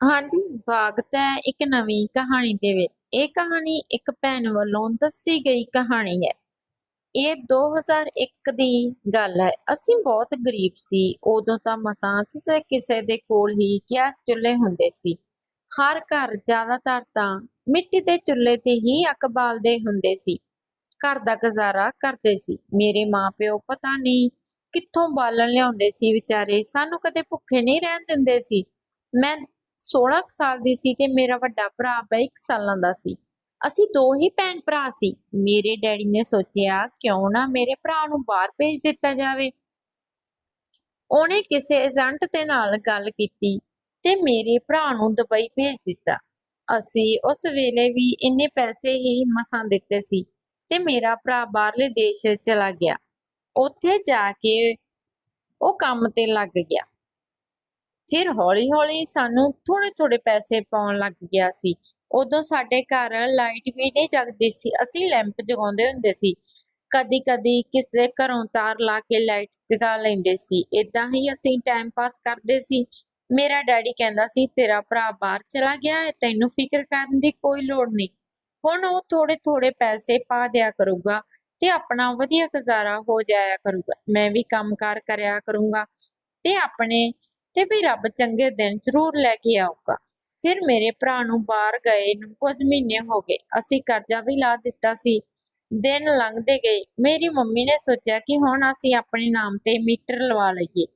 ਹਾਂਜੀ, ਸਵਾਗਤ ਹੈ ਇੱਕ ਨਵੀਂ ਕਹਾਣੀ ਦੇ ਵਿੱਚ। ਇਹ ਕਹਾਣੀ ਇੱਕ ਭੈਣ ਵੱਲੋਂ ਦੱਸੀ ਗਈ ਕਹਾਣੀ ਹੈ। ਇਹ 2001 ਦੀ ਗੱਲ ਹੈ। ਅਸੀਂ ਬਹੁਤ ਗਰੀਬ ਸੀ। ਉਦੋਂ ਤਾਂ ਮਸਾਂ ਕਿਸੇ ਕਿਸੇ ਦੇ ਕੋਲ ਹੀ ਗੈਸ ਚੁੱਲ੍ਹੇ ਹੁੰਦੇ ਸੀ। ਹਰ ਘਰ ਜ਼ਿਆਦਾਤਰ ਤਾਂ ਮਿੱਟੀ ਦੇ ਚੁੱਲ੍ਹੇ ਤੇ ਹੀ ਅੱਗ ਬਾਲਦੇ ਹੁੰਦੇ ਸੀ। ਘਰ ਦਾ ਗੁਜ਼ਾਰਾ ਕਰਦੇ ਸੀ। ਮੇਰੇ ਮਾਪਿਓ ਪਤਾ ਨਹੀਂ ਕਿੱਥੋਂ ਬਾਲਣ ਲਿਆਉਂਦੇ ਸੀ ਵਿਚਾਰੇ। ਸਾਨੂੰ ਕਦੇ ਭੁੱਖੇ ਨਹੀਂ ਰਹਿਣ ਦਿੰਦੇ ਸੀ। ਮੈਂ 16 ਕੁ ਸਾਲ ਦੀ ਸੀ ਤੇ ਮੇਰਾ ਵੱਡਾ ਭਰਾ 22 ਸਾਲਾਂ ਦਾ ਸੀ। ਅਸੀਂ ਦੋ ਹੀ ਭੈਣ ਭਰਾ ਸੀ। ਮੇਰੇ ਡੈਡੀ ਨੇ ਸੋਚਿਆ, ਕਿਉਂ ਨਾ ਮੇਰੇ ਭਰਾ ਨੂੰ ਬਾਹਰ ਭੇਜ ਦਿੱਤਾ ਜਾਵੇ। ਉਹਨੇ ਕਿਸੇ ਏਜੰਟ ਦੇ ਨਾਲ ਗੱਲ ਕੀਤੀ ਤੇ ਮੇਰੇ ਭਰਾ ਨੂੰ ਦੁਬਈ ਭੇਜ ਦਿੱਤਾ। ਅਸੀਂ ਉਸ ਵੇਲੇ ਵੀ ਇੰਨੇ ਪੈਸੇ ਹੀ ਮਸਾਂ ਦਿੱਤੇ ਸੀ ਤੇ ਮੇਰਾ ਭਰਾ ਬਾਹਰਲੇ ਦੇਸ਼ ਚਲਾ ਗਿਆ। ਉੱਥੇ ਜਾ ਕੇ ਉਹ ਕੰਮ ਤੇ ਲੱਗ ਗਿਆ। ਫਿਰ ਹੌਲੀ-ਹੌਲੀ ਸਾਨੂੰ ਥੋੜੇ-ਥੋੜੇ ਪੈਸੇ ਪਾਉਣ ਲੱਗ ਗਿਆ ਸੀ। ਉਦੋਂ ਸਾਡੇ ਘਰ ਲਾਈਟ ਵੀ ਨਹੀਂ ਜਗਦੀ ਸੀ। ਅਸੀਂ ਲੈਂਪ ਜਗਾਉਂਦੇ ਹੁੰਦੇ ਸੀ। ਕਦੀ-ਕਦੀ ਕਿਸੇ ਘਰੋਂ ਤਾਰ ਲਾ ਕੇ ਲਾਈਟ ਜਗਾ ਲੈਂਦੇ ਸੀ। ਇਦਾਂ ਹੀ ਅਸੀਂ ਟਾਈਮ ਪਾਸ ਕਰਦੇ ਸੀ। ਮੇਰਾ ਡੈਡੀ ਕਹਿੰਦਾ ਸੀ, ਤੇਰਾ ਭਰਾ ਬਾਹਰ ਚਲਾ ਗਿਆ ਹੈ, ਤੈਨੂੰ ਫਿਕਰ ਕਰਨ ਦੀ ਕੋਈ ਲੋੜ ਨਹੀਂ। ਹੁਣ ਉਹ ਥੋੜੇ-ਥੋੜੇ ਪੈਸੇ ਪਾ ਦਿਆ ਕਰੂਗਾ ਤੇ ਆਪਣਾ ਵਧੀਆ ਗੁਜ਼ਾਰਾ ਹੋ ਜਾਇਆ ਕਰੂਗਾ। ਮੈਂ ਵੀ ਕੰਮਕਾਰ ਕਰਿਆ ਕਰੂੰਗਾ ਤੇ ਆਪਣੇ ਤੇ ਵੀ ਰੱਬ ਚੰਗੇ ਦਿਨ ਜ਼ਰੂਰ ਲੈ ਕੇ ਆਊਗਾ। ਫਿਰ ਮੇਰੇ ਭਰਾ ਨੂੰ ਬਾਹਰ ਗਏ ਨੂੰ ਕੁਝ ਮਹੀਨੇ ਹੋ ਗਏ। ਅਸੀਂ ਕਰਜ਼ਾ ਵੀ ਲਾ ਦਿੱਤਾ ਸੀ। ਦਿਨ ਲੰਘਦੇ ਗਏ। ਮੇਰੀ ਮੰਮੀ ਨੇ ਸੋਚਿਆ ਕਿ ਹੁਣ ਅਸੀਂ ਆਪਣੇ ਨਾਮ ਤੇ ਮੀਟਰ ਲਵਾ ਲਈਏ।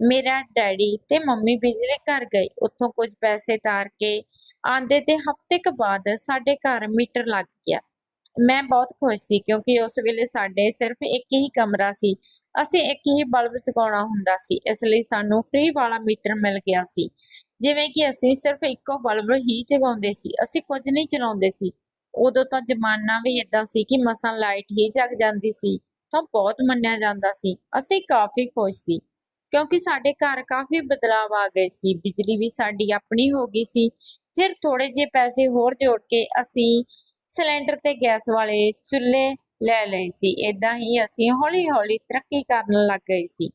ਮੇਰਾ ਡੈਡੀ ਤੇ ਮੰਮੀ ਬਿਜਲੀ ਘਰ ਗਏ। ਉੱਥੋਂ ਕੁਝ ਪੈਸੇ ਤਾਰ ਕੇ ਆਂਦੇ ਤੇ ਹਫ਼ਤੇ ਕੁ ਬਾਅਦ ਸਾਡੇ ਘਰ ਮੀਟਰ ਲੱਗ ਗਿਆ। ਮੈਂ ਬਹੁਤ ਖੁਸ਼ ਸੀ ਕਿਉਂਕਿ ਉਸ ਵੇਲੇ ਸਾਡੇ ਸਿਰਫ ਇੱਕ ਹੀ ਕਮਰਾ ਸੀ। ਅਸੀਂ ਇੱਕ ਹੀ ਬਲਬ ਜਗਾਉਣਾ ਹੁੰਦਾ ਸੀ, ਇਸ ਲਈ ਸਾਨੂੰ ਫ੍ਰੀ ਵਾਲਾ ਮੀਟਰ ਮਿਲ ਗਿਆ ਸੀ। ਜਿਵੇਂ ਕਿ ਅਸੀਂ ਸਿਰਫ ਇੱਕੋ ਬਲਬ ਹੀ ਜਗਾਉਂਦੇ ਸੀ, ਅਸੀਂ ਕੁਝ ਨਹੀਂ ਚਲਾਉਂਦੇ ਸੀ। ਉਦੋਂ ਤਾਂ ਜ਼ਮਾਨਾ ਵੀ ਇਦਾਂ ਸੀ ਕਿ ਮਸਾਂ ਲਾਈਟ ਹੀ ਜਗ ਜਾਂਦੀ ਸੀ, ਤਾਂ ਬਹੁਤ ਮੰਨਿਆ ਜਾਂਦਾ ਸੀ। ਅਸੀਂ ਕਾਫੀ ਖੁਸ਼ ਸੀ, ਕਿਉਂਕਿ ਸਾਡੇ ਘਰ ਕਾਫੀ ਬਦਲਾਵ ਆ ਗਏ ਸੀ, ਬਿਜਲੀ ਵੀ ਸਾਡੀ ਆਪਣੀ ਹੋ ਗਈ ਸੀ। ਫਿਰ ਥੋੜੇ ਜਿਹੇ ਪੈਸੇ ਹੋਰ ਜੋੜ ਕੇ ਅਸੀਂ ਸਿਲੰਡਰ ਤੇ ਗੈਸ ਵਾਲੇ ਚੁੱਲ੍ਹੇ ਲੈ ਲਈ ਸੀ ਇਦਾਂ ਹੀ ਅਸੀਂ ਹੌਲੀ-ਹੌਲੀ ਤਰੱਕੀ ਕਰਨ ਲੱਗ ਗਏ ਸੀ।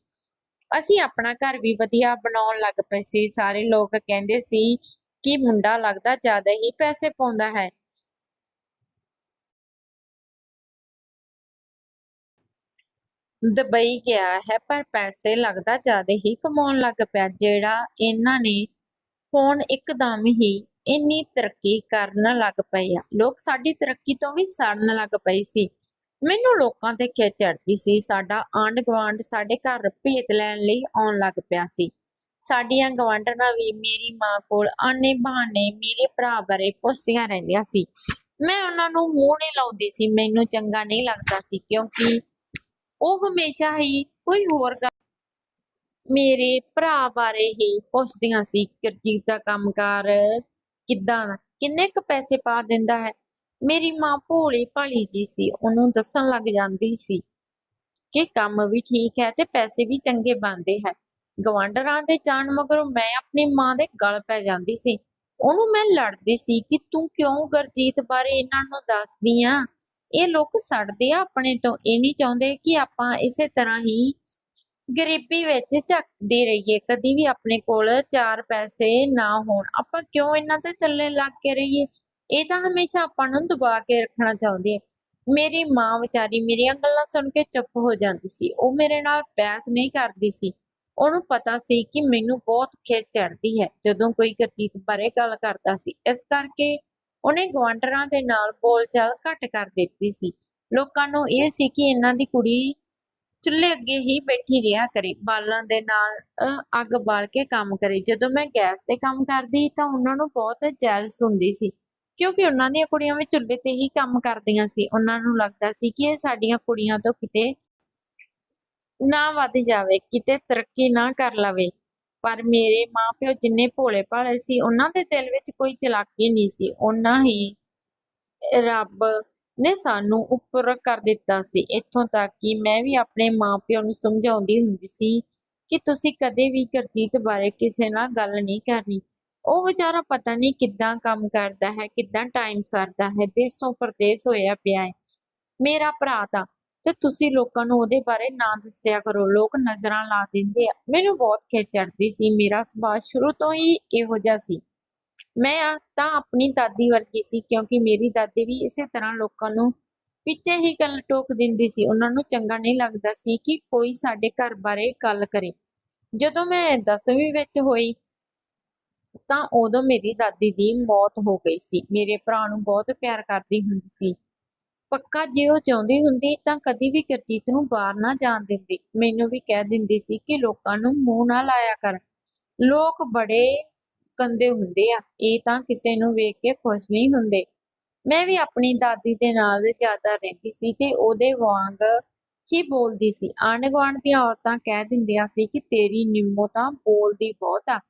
ਅਸੀਂ ਆਪਣਾ ਘਰ ਵੀ ਵਧੀਆ ਬਣਾਉਣ ਲੱਗ ਪਏ ਸੀ। ਸਾਰੇ ਲੋਕ ਕਹਿੰਦੇ ਸੀ ਕਿ ਮੁੰਡਾ ਲੱਗਦਾ ਜ਼ਿਆਦਾ ਹੀ ਪੈਸੇ ਪਾਉਂਦਾ ਹੈ। ਦੁਬਈ ਗਿਆ ਹੈ, ਪਰ ਪੈਸੇ ਲੱਗਦਾ ਜ਼ਿਆਦਾ ਹੀ ਕਮਾਉਣ ਲੱਗ ਪਿਆ, ਜਿਹੜਾ ਇਹਨਾਂ ਨੇ ਹੁਣ ਇੱਕਦਮ ਹੀ ਇੰਨੀ ਤਰੱਕੀ ਕਰਨ ਲੱਗ ਪਏ ਆ। ਲੋਕ ਸਾਡੀ ਤਰੱਕੀ ਤੋਂ ਵੀ ਸੜਨ ਲੱਗ ਪਏ ਸੀ। ਮੈਨੂੰ ਲੋਕਾਂ ਤੇ ਖਿੱਚ ਚੜਦੀ ਸੀ, ਸਾਡਾ ਆਂਢ ਗੁਆਂਢ ਸਾਡੇ ਘਰ ਭੇਤ ਲੈਣ ਲਈ ਆਉਣ ਲੱਗ ਪਿਆ ਸੀ। ਸਾਡੀਆਂ ਗਵਾਂਢਣਾਂ ਵੀ ਮੇਰੀ ਮਾਂ ਕੋਲ ਆਨੇ ਬਹਾਨੇ ਮੇਰੇ ਭਰਾ ਬਾਰੇ ਪੁੱਛਦੀਆਂ ਰਹਿੰਦੀਆਂ ਸੀ। ਮੈਂ ਉਹਨਾਂ ਨੂੰ ਮੂੰਹ ਨਹੀਂ ਲਾਉਂਦੀ ਸੀ, ਮੈਨੂੰ ਚੰਗਾ ਨਹੀਂ ਲੱਗਦਾ ਸੀ, ਕਿਉਂਕਿ ਉਹ ਹਮੇਸ਼ਾ ਹੀ ਕੋਈ ਹੋਰ ਗੱਲ ਮੇਰੇ ਭਰਾ ਬਾਰੇ ਹੀ ਪੁੱਛਦੀਆਂ ਸੀ, ਕਰਜੀਤ ਦਾ ਕੰਮਕਾਰ ਕਿੱਦਾਂ? ਦਾ? ਕਿੰਨੇ ਕੁ ਪੈਸੇ ਪਾ ਦਿੰਦਾ ਹੈ? ਮੇਰੀ ਮਾਂ ਭੋਲੀ ਭਾਲੀ ਜੀ ਸੀ, ਉਹਨੂੰ ਦੱਸਣ ਲੱਗ ਜਾਂਦੀ ਸੀ ਕਿ ਕੰਮ ਵੀ ਠੀਕ ਹੈ ਤੇ ਪੈਸੇ ਵੀ ਚੰਗੇ ਬਣਦੇ ਹੈ। ਗਵਾਂਢਰਾਂ ਦੇ ਜਾਣ ਮਗਰੋਂ ਮੈਂ ਆਪਣੀ ਮਾਂ ਦੇ ਗਲ ਪੈ ਜਾਂਦੀ ਸੀ। ਉਹਨੂੰ ਮੈਂ ਲੜਦੀ ਸੀ ਕਿ ਤੂੰ ਕਿਉਂ ਗੁਰਜੀਤ ਬਾਰੇ ਇਹਨਾਂ ਨੂੰ ਦੱਸਦੀ ਆ? ਇਹ ਲੋਕ ਸੜਦੇ ਆ ਆਪਣੇ ਤੋਂ, ਇਹ ਨਹੀਂ ਚਾਹੁੰਦੇ ਕਿ ਆਪਾਂ ਇਸੇ ਤਰ੍ਹਾਂ ਹੀ ਗਰੀਬੀ ਵਿੱਚ ਝੱਕਦੇ ਰਹੀਏ, ਕਦੀ ਵੀ ਆਪਣੇ ਕੋਲ ਚਾਰ ਪੈਸੇ ਨਾ ਹੋਣ। ਆਪਾਂ ਕਿਉਂ ਇਹਨਾਂ ਦੇ ਥੱਲੇ ਲੱਗ ਕੇ ਰਹੀਏ? ਇਹ ਤਾਂ ਹਮੇਸ਼ਾ ਆਪਾਂ ਨੂੰ ਦਬਾ ਕੇ ਰੱਖਣਾ ਚਾਹੁੰਦੀ ਹੈ। ਮੇਰੀ ਮਾਂ ਵਿਚਾਰੀ ਮੇਰੀਆਂ ਗੱਲਾਂ ਸੁਣ ਕੇ ਚੁੱਪ ਹੋ ਜਾਂਦੀ ਸੀ। ਉਹ ਮੇਰੇ ਨਾਲ ਬਹਿਸ ਨਹੀਂ ਕਰਦੀ ਸੀ। ਉਹਨੂੰ ਪਤਾ ਸੀ ਕਿ ਮੈਨੂੰ ਬਹੁਤ ਖਿੱਚ ਚੜਦੀ ਹੈ, ਜਦੋਂ ਕੋਈ ਗੁਰਜੀਤ ਬਾਰੇ ਗੱਲ ਕਰਦਾ ਸੀ। ਇਸ ਕਰਕੇ ਉਹਨੇ ਗਵਾਂਢਰਾਂ ਦੇ ਨਾਲ ਬੋਲਚਾਲ ਘੱਟ ਕਰ ਦਿੱਤੀ ਸੀ। ਲੋਕਾਂ ਨੂੰ ਇਹ ਸੀ ਕਿ ਇਹਨਾਂ ਦੀ ਕੁੜੀ ਚੁੱਲ੍ਹੇ ਅੱਗੇ ਹੀ ਬੈਠੀ ਰਿਹਾ ਕਰੇ। ਬਾਲਾਂ ਦੇ ਨਾਲ ਅੱਗ ਬਾਲ ਕੇ ਕੰਮ ਕਰੇ। ਜਦੋਂ ਮੈਂ ਗੈਸ ਤੇ ਕੰਮ ਕਰਦੀ ਤਾਂ ਉਹਨਾਂ ਨੂੰ ਬਹੁਤ ਜੈਲਸ ਹੁੰਦੀ ਸੀ। ਕਿਉਂਕਿ ਉਹਨਾਂ ਦੀਆਂ ਕੁੜੀਆਂ ਵੀ ਚੁੱਲ੍ਹੇ ਤੇ ਹੀ ਕੰਮ ਕਰਦੀਆਂ ਸੀ। ਉਹਨਾਂ ਨੂੰ ਲੱਗਦਾ ਸੀ ਕਿ ਇਹ ਸਾਡੀਆਂ ਕੁੜੀਆਂ ਤੋਂ ਕਿਤੇ ਨਾ ਵੱਧ ਜਾਵੇ, ਕਿਤੇ ਤਰੱਕੀ ਨਾ ਕਰ ਲਵੇ। ਪਰ ਮੇਰੇ ਮਾਪਿਓ ਜਿੰਨੇ ਭੋਲੇ ਭਾਲੇ ਸੀ, ਉਹਨਾਂ ਦੇ ਦਿਲ ਵਿੱਚ ਕੋਈ ਚਲਾਕੀ ਨਹੀਂ ਸੀ। ਉਹਨਾਂ ਹੀ ਰੱਬ ਨੇ ਸਾਨੂੰ ਉੱਪਰ ਕਰ ਦਿੱਤਾ ਸੀ। ਇੱਥੋਂ ਤੱਕ ਕਿ ਮੈਂ ਵੀ ਆਪਣੇ ਮਾਪਿਓ ਨੂੰ ਸਮਝਾਉਂਦੀ ਹੁੰਦੀ ਸੀ ਕਿ ਤੁਸੀਂ ਕਦੇ ਵੀ ਗੁਰਜੀਤ ਬਾਰੇ ਕਿਸੇ ਨਾਲ ਗੱਲ ਨਹੀਂ ਕਰਨੀ। ਉਹ ਵਿਚਾਰਾ ਪਤਾ ਨਹੀਂ ਕਿੱਦਾਂ ਕੰਮ ਕਰਦਾ ਹੈ, ਕਿੱਦਾਂ ਟਾਈਮ ਸਰਦਾ ਹੈ, ਦੇਸੋਂ ਪਰਦੇਸ ਹੋਇਆ ਪਿਆ ਹੈ। ਮੇਰਾ ਭਰਾ ਤਾਂ, ਤੇ ਤੁਸੀਂ ਲੋਕਾਂ ਨੂੰ ਉਹਦੇ ਬਾਰੇ ਨਾ ਦੱਸਿਆ ਕਰੋ, ਲੋਕ ਨਜ਼ਰਾਂ ਲਾ ਦਿੰਦੇ ਆ। ਮੈਨੂੰ ਬਹੁਤ ਖਿੱਚ ਚੜਦੀ ਸੀ, ਮੇਰਾ ਸੁਭਾਅ ਸ਼ੁਰੂ ਤੋਂ ਹੀ ਇਹੋ ਜਿਹਾ ਸੀ। ਮੈਂ ਤਾਂ ਆਪਣੀ ਦਾਦੀ ਵਰਗੀ ਸੀ, ਕਿਉਂਕਿ ਮੇਰੀ ਦਾਦੀ ਵੀ ਇਸੇ ਤਰ੍ਹਾਂ ਲੋਕਾਂ ਨੂੰ ਪਿੱਛੇ ਹੀ ਗੱਲ ਟੋਕ ਦਿੰਦੀ ਸੀ। ਉਹਨਾਂ ਨੂੰ ਚੰਗਾ ਨਹੀਂ ਲੱਗਦਾ ਸੀ ਕਿ ਕੋਈ ਸਾਡੇ ਘਰ ਬਾਰੇ ਗੱਲ ਕਰੇ। ਜਦੋਂ ਮੈਂ 10ਵੀਂ ਵਿੱਚ ਹੋਈ ਤਾਂ ਉਦੋਂ ਮੇਰੀ ਦਾਦੀ ਦੀ ਮੌਤ ਹੋ ਗਈ ਸੀ। ਮੇਰੇ ਭਰਾ ਨੂੰ ਬਹੁਤ ਪਿਆਰ ਕਰਦੀ ਹੁੰਦੀ ਸੀ। ਪੱਕਾ ਜੇ ਉਹ ਚਾਹੁੰਦੀ ਹੁੰਦੀ ਤਾਂ ਕਦੀ ਵੀ ਗੁਰਜੀਤ ਨੂੰ ਬਾਹਰ ਨਾ ਜਾਣ ਦਿੰਦੀ। ਮੈਨੂੰ ਵੀ ਕਹਿ ਦਿੰਦੀ ਸੀ ਕਿ ਲੋਕਾਂ ਨੂੰ ਮੂੰਹ ਨਾ ਲਾਇਆ ਕਰ। ਲੋਕ ਬੜੇ ਗੰਦੇ ਹੁੰਦੇ ਆ। ਇਹ ਤਾਂ ਕਿਸੇ ਨੂੰ ਵੇਖ ਕੇ ਖੁਸ਼ ਨਹੀਂ ਹੁੰਦੇ। ਮੈਂ ਵੀ ਆਪਣੀ ਦਾਦੀ ਦੇ ਨਾਲ ਜ਼ਿਆਦਾ ਰਹਿੰਦੀ ਸੀ ਤੇ ਉਹਦੇ ਵਾਂਗ ਹੀ ਬੋਲਦੀ ਸੀ। ਆਂਢ ਗੁਆਂਢ ਦੀਆਂ ਔਰਤਾਂ ਕਹਿ ਦਿੰਦੀਆਂ ਸੀ ਕਿ ਤੇਰੀ ਨਿੰਮੋ ਤਾਂ ਬੋਲਦੀ ਬਹੁਤ ਆ।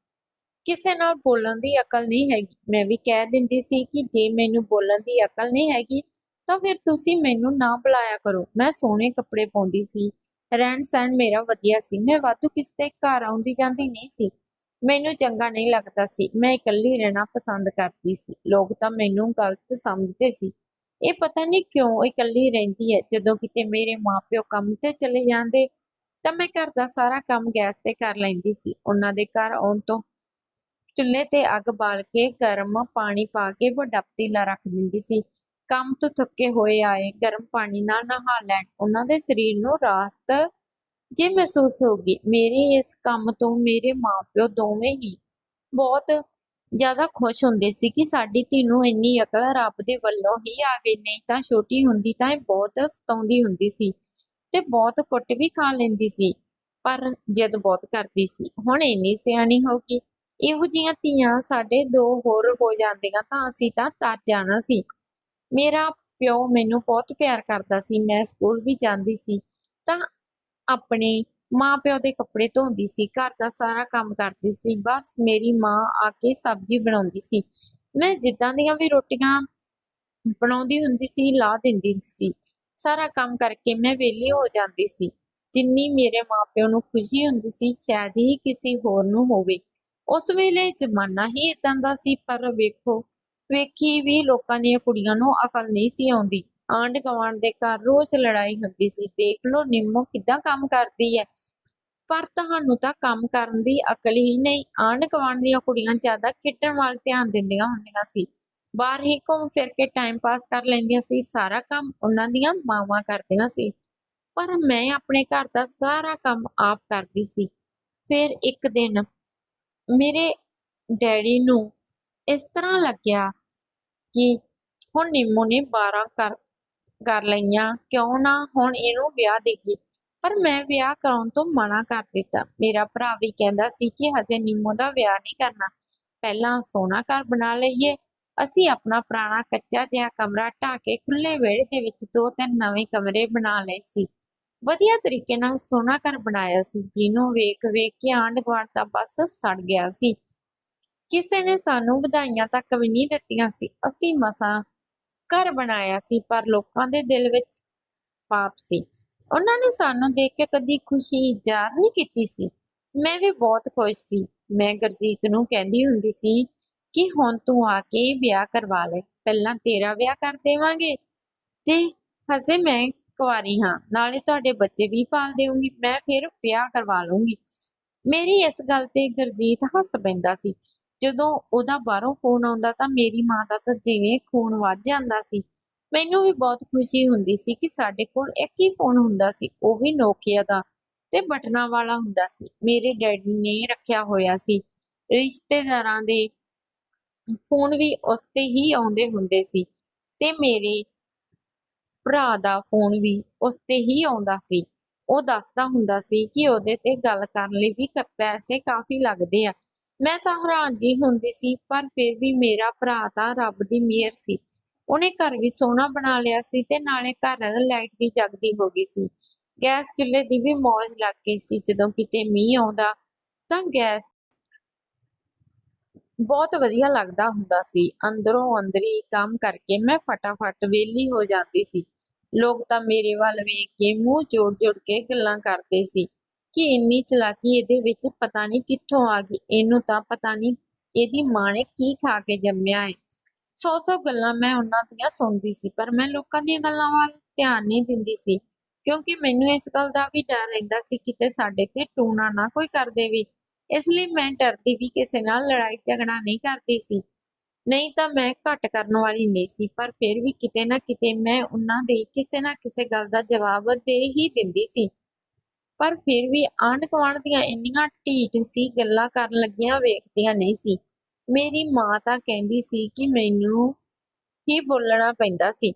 ਕਿਸੇ ਨਾਲ ਬੋਲਣ ਦੀ ਅਕਲ ਨਹੀਂ ਹੈਗੀ। ਮੈਂ ਵੀ ਕਹਿ ਦਿੰਦੀ ਸੀ ਕਿ ਜੇ ਮੈਨੂੰ ਬੋਲਣ ਦੀ ਅਕਲ ਨਹੀਂ ਹੈਗੀ, ਤਾਂ ਫਿਰ ਤੁਸੀਂ ਮੈਨੂੰ ਨਾ ਬੁਲਾਇਆ ਕਰੋ। ਮੈਂ ਸੋਹਣੇ ਕੱਪੜੇ ਪਾਉਂਦੀ ਸੀ, ਰਹਿਣ ਸਹਿਣ ਮੇਰਾ ਵਧੀਆ ਸੀ। ਮੈਂ ਵਾਧੂ ਕਿਸੇ ਦੇ ਘਰ ਆਉਂਦੀ ਜਾਂਦੀ ਨਹੀਂ ਸੀ। ਮੈਨੂੰ ਚੰਗਾ ਨਹੀਂ ਲੱਗਦਾ ਸੀ। ਮੈਂ ਇਕੱਲੀ ਰਹਿਣਾ ਪਸੰਦ ਕਰਦੀ ਸੀ। ਲੋਕ ਤਾਂ ਮੈਨੂੰ ਗਲਤ ਸਮਝਦੇ ਸੀ। ਇਹ ਪਤਾ ਨਹੀਂ ਕਿਉਂ ਇਕੱਲੀ ਰਹਿੰਦੀ ਹੈ। ਜਦੋਂ ਕਿਤੇ ਮੇਰੇ ਮਾਪਿਓ ਕੰਮ ਤੇ ਚਲੇ ਜਾਂਦੇ, ਤਾਂ ਮੈਂ ਘਰ ਦਾ ਸਾਰਾ ਕੰਮ ਗੈਸ ਤੇ ਕਰ ਲੈਂਦੀ ਸੀ। ਉਹਨਾਂ ਦੇ ਘਰ ਆਉਣ ਤੋਂ ਚੁੱਲ੍ਹੇ ਤੇ ਅੱਗ ਬਾਲ ਕੇ ਗਰਮ ਪਾਣੀ ਪਾ ਕੇ ਵੱਡਾ ਪਤੀਲਾ ਰੱਖ ਦਿੰਦੀ ਸੀ। ਕੰਮ ਤੋਂ ਥੱਕੇ ਹੋਏ ਆਏ ਗਰਮ ਪਾਣੀ ਨਾਲ ਨਹਾ ਲੈਣ ਉਹਨਾਂ ਦੇ ਸਰੀਰ ਨੂੰ ਰਾਹਤ ਜੇ ਮਹਿਸੂਸ ਹੋਗੀ ਮੇਰੇ ਇਸ ਕੰਮ ਤੋਂ ਮੇਰੇ ਮਾਪਿਓ ਦੋਵੇਂ ਹੀ ਬਹੁਤ ਜ਼ਿਆਦਾ ਖੁਸ਼ ਹੁੰਦੇ ਸੀ ਕਿ ਸਾਡੀ ਧੀ ਨੂੰ ਇੰਨੀ ਅਕਲ ਰੱਬ ਦੇ ਵੱਲੋਂ ਹੀ ਆ ਗਈ। ਨਹੀਂ ਤਾਂ ਛੋਟੀ ਹੁੰਦੀ ਤਾਂ ਇਹ ਬਹੁਤ ਸਤਾਉਂਦੀ ਹੁੰਦੀ ਸੀ ਤੇ ਬਹੁਤ ਕੁੱਟ ਵੀ ਖਾ ਲੈਂਦੀ ਸੀ, ਪਰ ਜਦ ਬਹੁਤ ਕਰਦੀ ਸੀ। ਹੁਣ ਇੰਨੀ ਸਿਆਣੀ ਹੋ ਗਈ ਇਹੋ ਜਿਹੀਆਂ ਧੀਆਂ ਸਾਡੇ ਦੋ ਹੋਰ ਹੋ ਜਾਂਦੀਆਂ ਤਾਂ ਅਸੀਂ ਤਾਂ ਤਰ ਜਾਣਾ ਸੀ। ਮੇਰਾ ਪਿਓ ਮੈਨੂੰ ਬਹੁਤ ਪਿਆਰ ਕਰਦਾ ਸੀ, ਮੈਂ ਸਕੂਲ ਵੀ ਜਾਂਦੀ ਸੀ ਤਾਂ ਆਪਣੇ ਮਾਂ ਪਿਓ ਦੇ ਕੱਪੜੇ ਧੋਂਦੀ ਸੀ, ਘਰ ਦਾ ਸਾਰਾ ਕੰਮ ਕਰਦੀ ਸੀ, ਬਸ ਮੇਰੀ ਮਾਂ ਆ ਕੇ ਸਬਜ਼ੀ ਬਣਾਉਂਦੀ ਸੀ। ਮੈਂ ਜਿੱਦਾਂ ਦੀਆਂ ਵੀ ਰੋਟੀਆਂ ਬਣਾਉਂਦੀ ਹੁੰਦੀ ਸੀ ਲਾ ਦਿੰਦੀ ਸੀ। ਸਾਰਾ ਕੰਮ ਕਰਕੇ ਮੈਂ ਵਿਹਲੀ ਹੋ ਜਾਂਦੀ ਸੀ। ਜਿੰਨੀ ਮੇਰੇ ਮਾਪਿਆਂ ਨੂੰ ਖੁਸ਼ੀ ਹੁੰਦੀ ਸੀ, ਸ਼ਾਇਦ ਹੀ ਕਿਸੇ ਹੋਰ ਨੂੰ ਹੋਵੇ। ਉਸ ਵੇਲੇ ਜ਼ਮਾਨਾ ਹੀ ਇਦਾਂ ਦਾ ਸੀ, ਪਰ ਵੇਖੋ, ਵੇਖੀ ਵੀ ਲੋਕਾਂ ਦੀਆਂ ਕੁੜੀਆਂ ਨੂੰ ਅਕਲ ਨਹੀਂ ਸੀ ਆਉਂਦੀ। ਆਂਢ ਗੁਆਂਢ ਦੇ ਘਰ ਰੋਜ਼ ਲੜਾਈ ਹੁੰਦੀ ਸੀ, ਦੇਖ ਲਓ ਨਿੰਮੋ ਕਿੱਦਾਂ ਕੰਮ ਕਰਦੀ ਹੈ ਪਰ ਤੁਹਾਨੂੰ ਤਾਂ ਕੰਮ ਕਰਨ ਦੀ ਅਕਲ ਹੀ ਨਹੀਂ। ਆਂਢ ਗੁਆਂਢ ਦੀਆਂ ਕੁੜੀਆਂ ਜ਼ਿਆਦਾ ਖੇਡਣ ਵੱਲ ਧਿਆਨ ਦਿੰਦੀਆਂ ਹੁੰਦੀਆਂ ਸੀ। ਬਾਹਰ ਹੀ ਘੁੰਮ ਫਿਰ ਕੇ ਟਾਈਮ ਪਾਸ ਕਰ ਲੈਂਦੀਆਂ ਸੀ, ਸਾਰਾ ਕੰਮ ਉਹਨਾਂ ਦੀਆਂ ਮਾਵਾਂ ਕਰਦੀਆਂ ਸੀ। ਪਰ ਮੈਂ ਆਪਣੇ ਘਰ ਦਾ ਸਾਰਾ ਕੰਮ ਆਪ ਕਰਦੀ ਸੀ। ਫਿਰ ਇੱਕ ਦਿਨ ਮੇਰੇ ਡੈਡੀ ਨੂੰ ਇਸ ਤਰ੍ਹਾਂ ਲੱਗਿਆ ਕਿ ਹੁਣ ਨਿੰਮੋ ਨੇ 12 ਕਰ ਕਰ ਲਈਆਂ, ਕਿਉਂ ਨਾ ਹੁਣ ਇਹਨੂੰ ਵਿਆਹ ਦੇਗੀ ਪਰ ਮੈਂ ਵਿਆਹ ਕਰਾਉਣ ਤੋਂ ਮਨਾ ਕਰ ਦਿੱਤਾ। ਮੇਰਾ ਭਰਾ ਵੀ ਕਹਿੰਦਾ ਸੀ ਕਿ ਹਜੇ ਨਿੰਮੋ ਦਾ ਵਿਆਹ ਨਹੀਂ ਕਰਨਾ। ਪਹਿਲਾਂ ਸੋਹਣਾ ਘਰ ਬਣਾ ਲਈਏ। ਅਸੀਂ ਆਪਣਾ ਪੁਰਾਣਾ ਕੱਚਾ ਜਿਹਾ ਕਮਰਾ ਢਾਹ ਕੇ ਖੁੱਲੇ ਵਿਹੜੇ ਦੇ ਵਿੱਚ ਦੋ ਤਿੰਨ ਨਵੇਂ ਕਮਰੇ ਬਣਾ ਲਏ ਸੀ। ਵਧੀਆ ਤਰੀਕੇ ਨਾਲ ਸੋਹਣਾ ਘਰ ਬਣਾਇਆ ਸੀ, ਜਿਹਨੂੰ ਵੇਖ ਵੇਖ ਕੇ ਆਂਢ ਗੁਆਂਢ ਦਾ ਬਸ ਸੜ ਗਿਆ ਸੀ। ਕਿਸੇ ਨੇ ਸਾਨੂੰ ਵਧਾਈਆਂ ਤੱਕ ਵੀ ਨਹੀਂ ਦਿੱਤੀਆਂ ਸੀ। ਅਸੀਂ ਮਸਾਂ ਘਰ ਬਣਾਇਆ ਸੀ, ਪਰ ਲੋਕਾਂ ਦੇ ਦਿਲ ਵਿੱਚ ਪਾਪ ਸੀ। ਉਹਨਾਂ ਨੇ ਸਾਨੂੰ ਦੇਖ ਕੇ ਕਦੀ ਖੁਸ਼ੀ ਜ਼ਾਹਰ ਨਹੀਂ ਕੀਤੀ ਸੀ। ਮੈਂ ਵੀ ਬਹੁਤ ਖੁਸ਼ ਸੀ। ਮੈਂ ਗੁਰਜੀਤ ਨੂੰ ਕਹਿੰਦੀ ਹੁੰਦੀ ਸੀ ਕਿ ਹੁਣ ਤੂੰ ਆ ਕੇ ਵਿਆਹ ਕਰਵਾ ਲੈ। ਪਹਿਲਾਂ ਤੇਰਾ ਵਿਆਹ ਕਰ ਦੇਵਾਂਗੇ। ਤੇ ਹਜੇ ਮੈਂ ਕੁਆਰੀ ਹਾਂ। ਨਾਲੇ ਤੁਹਾਡੇ ਬੱਚੇ ਵੀ ਪਾਲ ਦੇਵਾਂਗੀ ਮੈਂ ਫਿਰ ਵਿਆਹ ਕਰਵਾ ਲੂੰਗੀ ਮੇਰੀ ਇਸ ਗੱਲ ਤੇ ਗੁਰਜੀਤ ਹੱਸ ਪੈਂਦਾ ਸੀ। ਜਦੋਂ ਉਹਦਾ ਬਾਹਰੋਂ ਫੋਨ ਆਉਂਦਾ ਤਾਂ ਮੇਰੀ ਮਾਂ ਦਾ ਤਾਂ ਜਿਵੇਂ ਖੂਨ ਵੱਜ ਜਾਂਦਾ ਸੀ। ਮੈਨੂੰ ਵੀ ਬਹੁਤ ਖੁਸ਼ੀ ਹੁੰਦੀ ਸੀ ਕਿ ਸਾਡੇ ਕੋਲ ਇੱਕ ਹੀ ਫੋਨ ਹੁੰਦਾ ਸੀ, ਉਹ ਵੀ ਨੋਕੀਆ ਦਾ ਤੇ ਬਟਨਾਂ ਵਾਲਾ ਹੁੰਦਾ ਸੀ। ਮੇਰੇ ਡੈਡੀ ਨੇ ਰੱਖਿਆ ਹੋਇਆ ਸੀ। ਰਿਸ਼ਤੇਦਾਰਾਂ ਦੇ ਫੋਨ ਵੀ ਉਸ ਤੇ ਹੀ ਆਉਂਦੇ ਹੁੰਦੇ ਸੀ ਤੇ ਮੇਰੇ ਭਰਾ ਦਾ ਫੋਨ ਵੀ ਉਸ ਤੇ ਹੀ ਆਉਂਦਾ ਸੀ। ਉਹ ਦੱਸਦਾ ਹੁੰਦਾ ਸੀ ਕਿ ਉਹਦੇ ਤੇ ਗੱਲ ਕਰਨ ਲਈ ਵੀ ਪੈਸੇ ਕਾਫੀ ਲੱਗਦੇ ਆ। ਮੈਂ ਤਾਂ ਹੈਰਾਨ ਜੀ ਹੁੰਦੀ ਸੀ, ਪਰ ਫਿਰ ਵੀ ਮੇਰਾ ਭਰਾ ਤਾਂ ਰੱਬ ਦੀ ਮਿਹਰ ਸੀ। ਉਹਨੇ ਘਰ ਵੀ ਸੋਹਣਾ ਬਣਾ ਲਿਆ ਸੀ ਤੇ ਨਾਲੇ ਘਰ ਲਾਈਟ ਵੀ ਜਗਦੀ ਹੋ ਗਈ ਸੀ। ਗੈਸ ਚੁੱਲ੍ਹੇ ਦੀ ਵੀ ਮੌਜ ਲੱਗ ਗਈ ਸੀ ਜਦੋਂ ਕਿਤੇ ਮੀਂਹ ਆਉਂਦਾ ਤਾਂ ਗੈਸ ਬਹੁਤ ਵਧੀਆ ਲੱਗਦਾ ਹੁੰਦਾ ਸੀ। ਅੰਦਰੋਂ ਅੰਦਰੀ ਕੰਮ ਕਰਕੇ ਮੈਂ ਫਟਾਫਟ ਵਿਹਲੀ ਹੋ ਜਾਂਦੀ ਸੀ। ਲੋਕ ਤਾਂ ਮੇਰੇ ਵੱਲ ਵੇਖ ਕੇ ਮੂੰਹ ਜੋੜ ਜੋੜ ਕੇ ਗੱਲਾਂ ਕਰਦੇ ਸੀ ਕਿ ਇੰਨੀ ਚਲਾਕੀ ਇਹਦੇ ਵਿੱਚ ਪਤਾ ਨਹੀਂ ਕਿੱਥੋਂ ਆ ਗਈ। ਇਹਨੂੰ ਤਾਂ ਪਤਾ ਨਹੀਂ ਇਹਦੀ ਮਾਂ ਨੇ ਕੀ ਖਾ ਕੇ ਜੰਮਿਆ ਹੈ ਸੌ ਸੌ ਗੱਲਾਂ ਮੈਂ ਉਹਨਾਂ ਦੀਆਂ ਸੁਣਦੀ ਸੀ, ਪਰ ਮੈਂ ਲੋਕਾਂ ਦੀਆਂ ਗੱਲਾਂ ਵੱਲ ਧਿਆਨ ਨਹੀਂ ਦਿੰਦੀ ਸੀ। ਕਿਉਂਕਿ ਮੈਨੂੰ ਇਸ ਗੱਲ ਦਾ ਵੀ ਡਰ ਰਹਿੰਦਾ ਸੀ ਕਿਤੇ ਸਾਡੇ ਤੇ ਟੂਣਾ ਨਾ ਕੋਈ ਕਰ ਦੇਵੇ। ਇਸ ਲਈ ਮੈਂ ਡਰਦੀ ਵੀ ਕਿਸੇ ਨਾਲ ਲੜਾਈ ਝਗੜਾ ਨਹੀਂ ਕਰਦੀ ਸੀ। ਨਹੀਂ ਤਾਂ ਮੈਂ ਘੱਟ ਕਰਨ ਵਾਲੀ ਨਹੀਂ ਸੀ, ਪਰ ਫਿਰ ਵੀ ਕਿਤੇ ਨਾ ਕਿਤੇ ਮੈਂ ਉਹਨਾਂ ਦੀ ਕਿਸੇ ਨਾ ਕਿਸੇ ਗੱਲ ਦਾ ਜਵਾਬ ਦੇ ਹੀ ਦਿੰਦੀ ਸੀ। ਪਰ ਫਿਰ ਵੀ ਆਂਢ ਗੁਆਂਢ ਦੀਆਂ ਇੰਨੀਆਂ ਢੀਠ ਸੀ, ਗੱਲਾਂ ਕਰਨ ਲੱਗੀਆਂ ਵੇਖਦੀਆਂ ਨਹੀਂ ਸੀ। ਮੇਰੀ ਮਾਂ ਤਾਂ ਕਹਿੰਦੀ ਸੀ ਕਿ ਮੈਨੂੰ ਹੀ ਬੋਲਣਾ ਪੈਂਦਾ ਸੀ।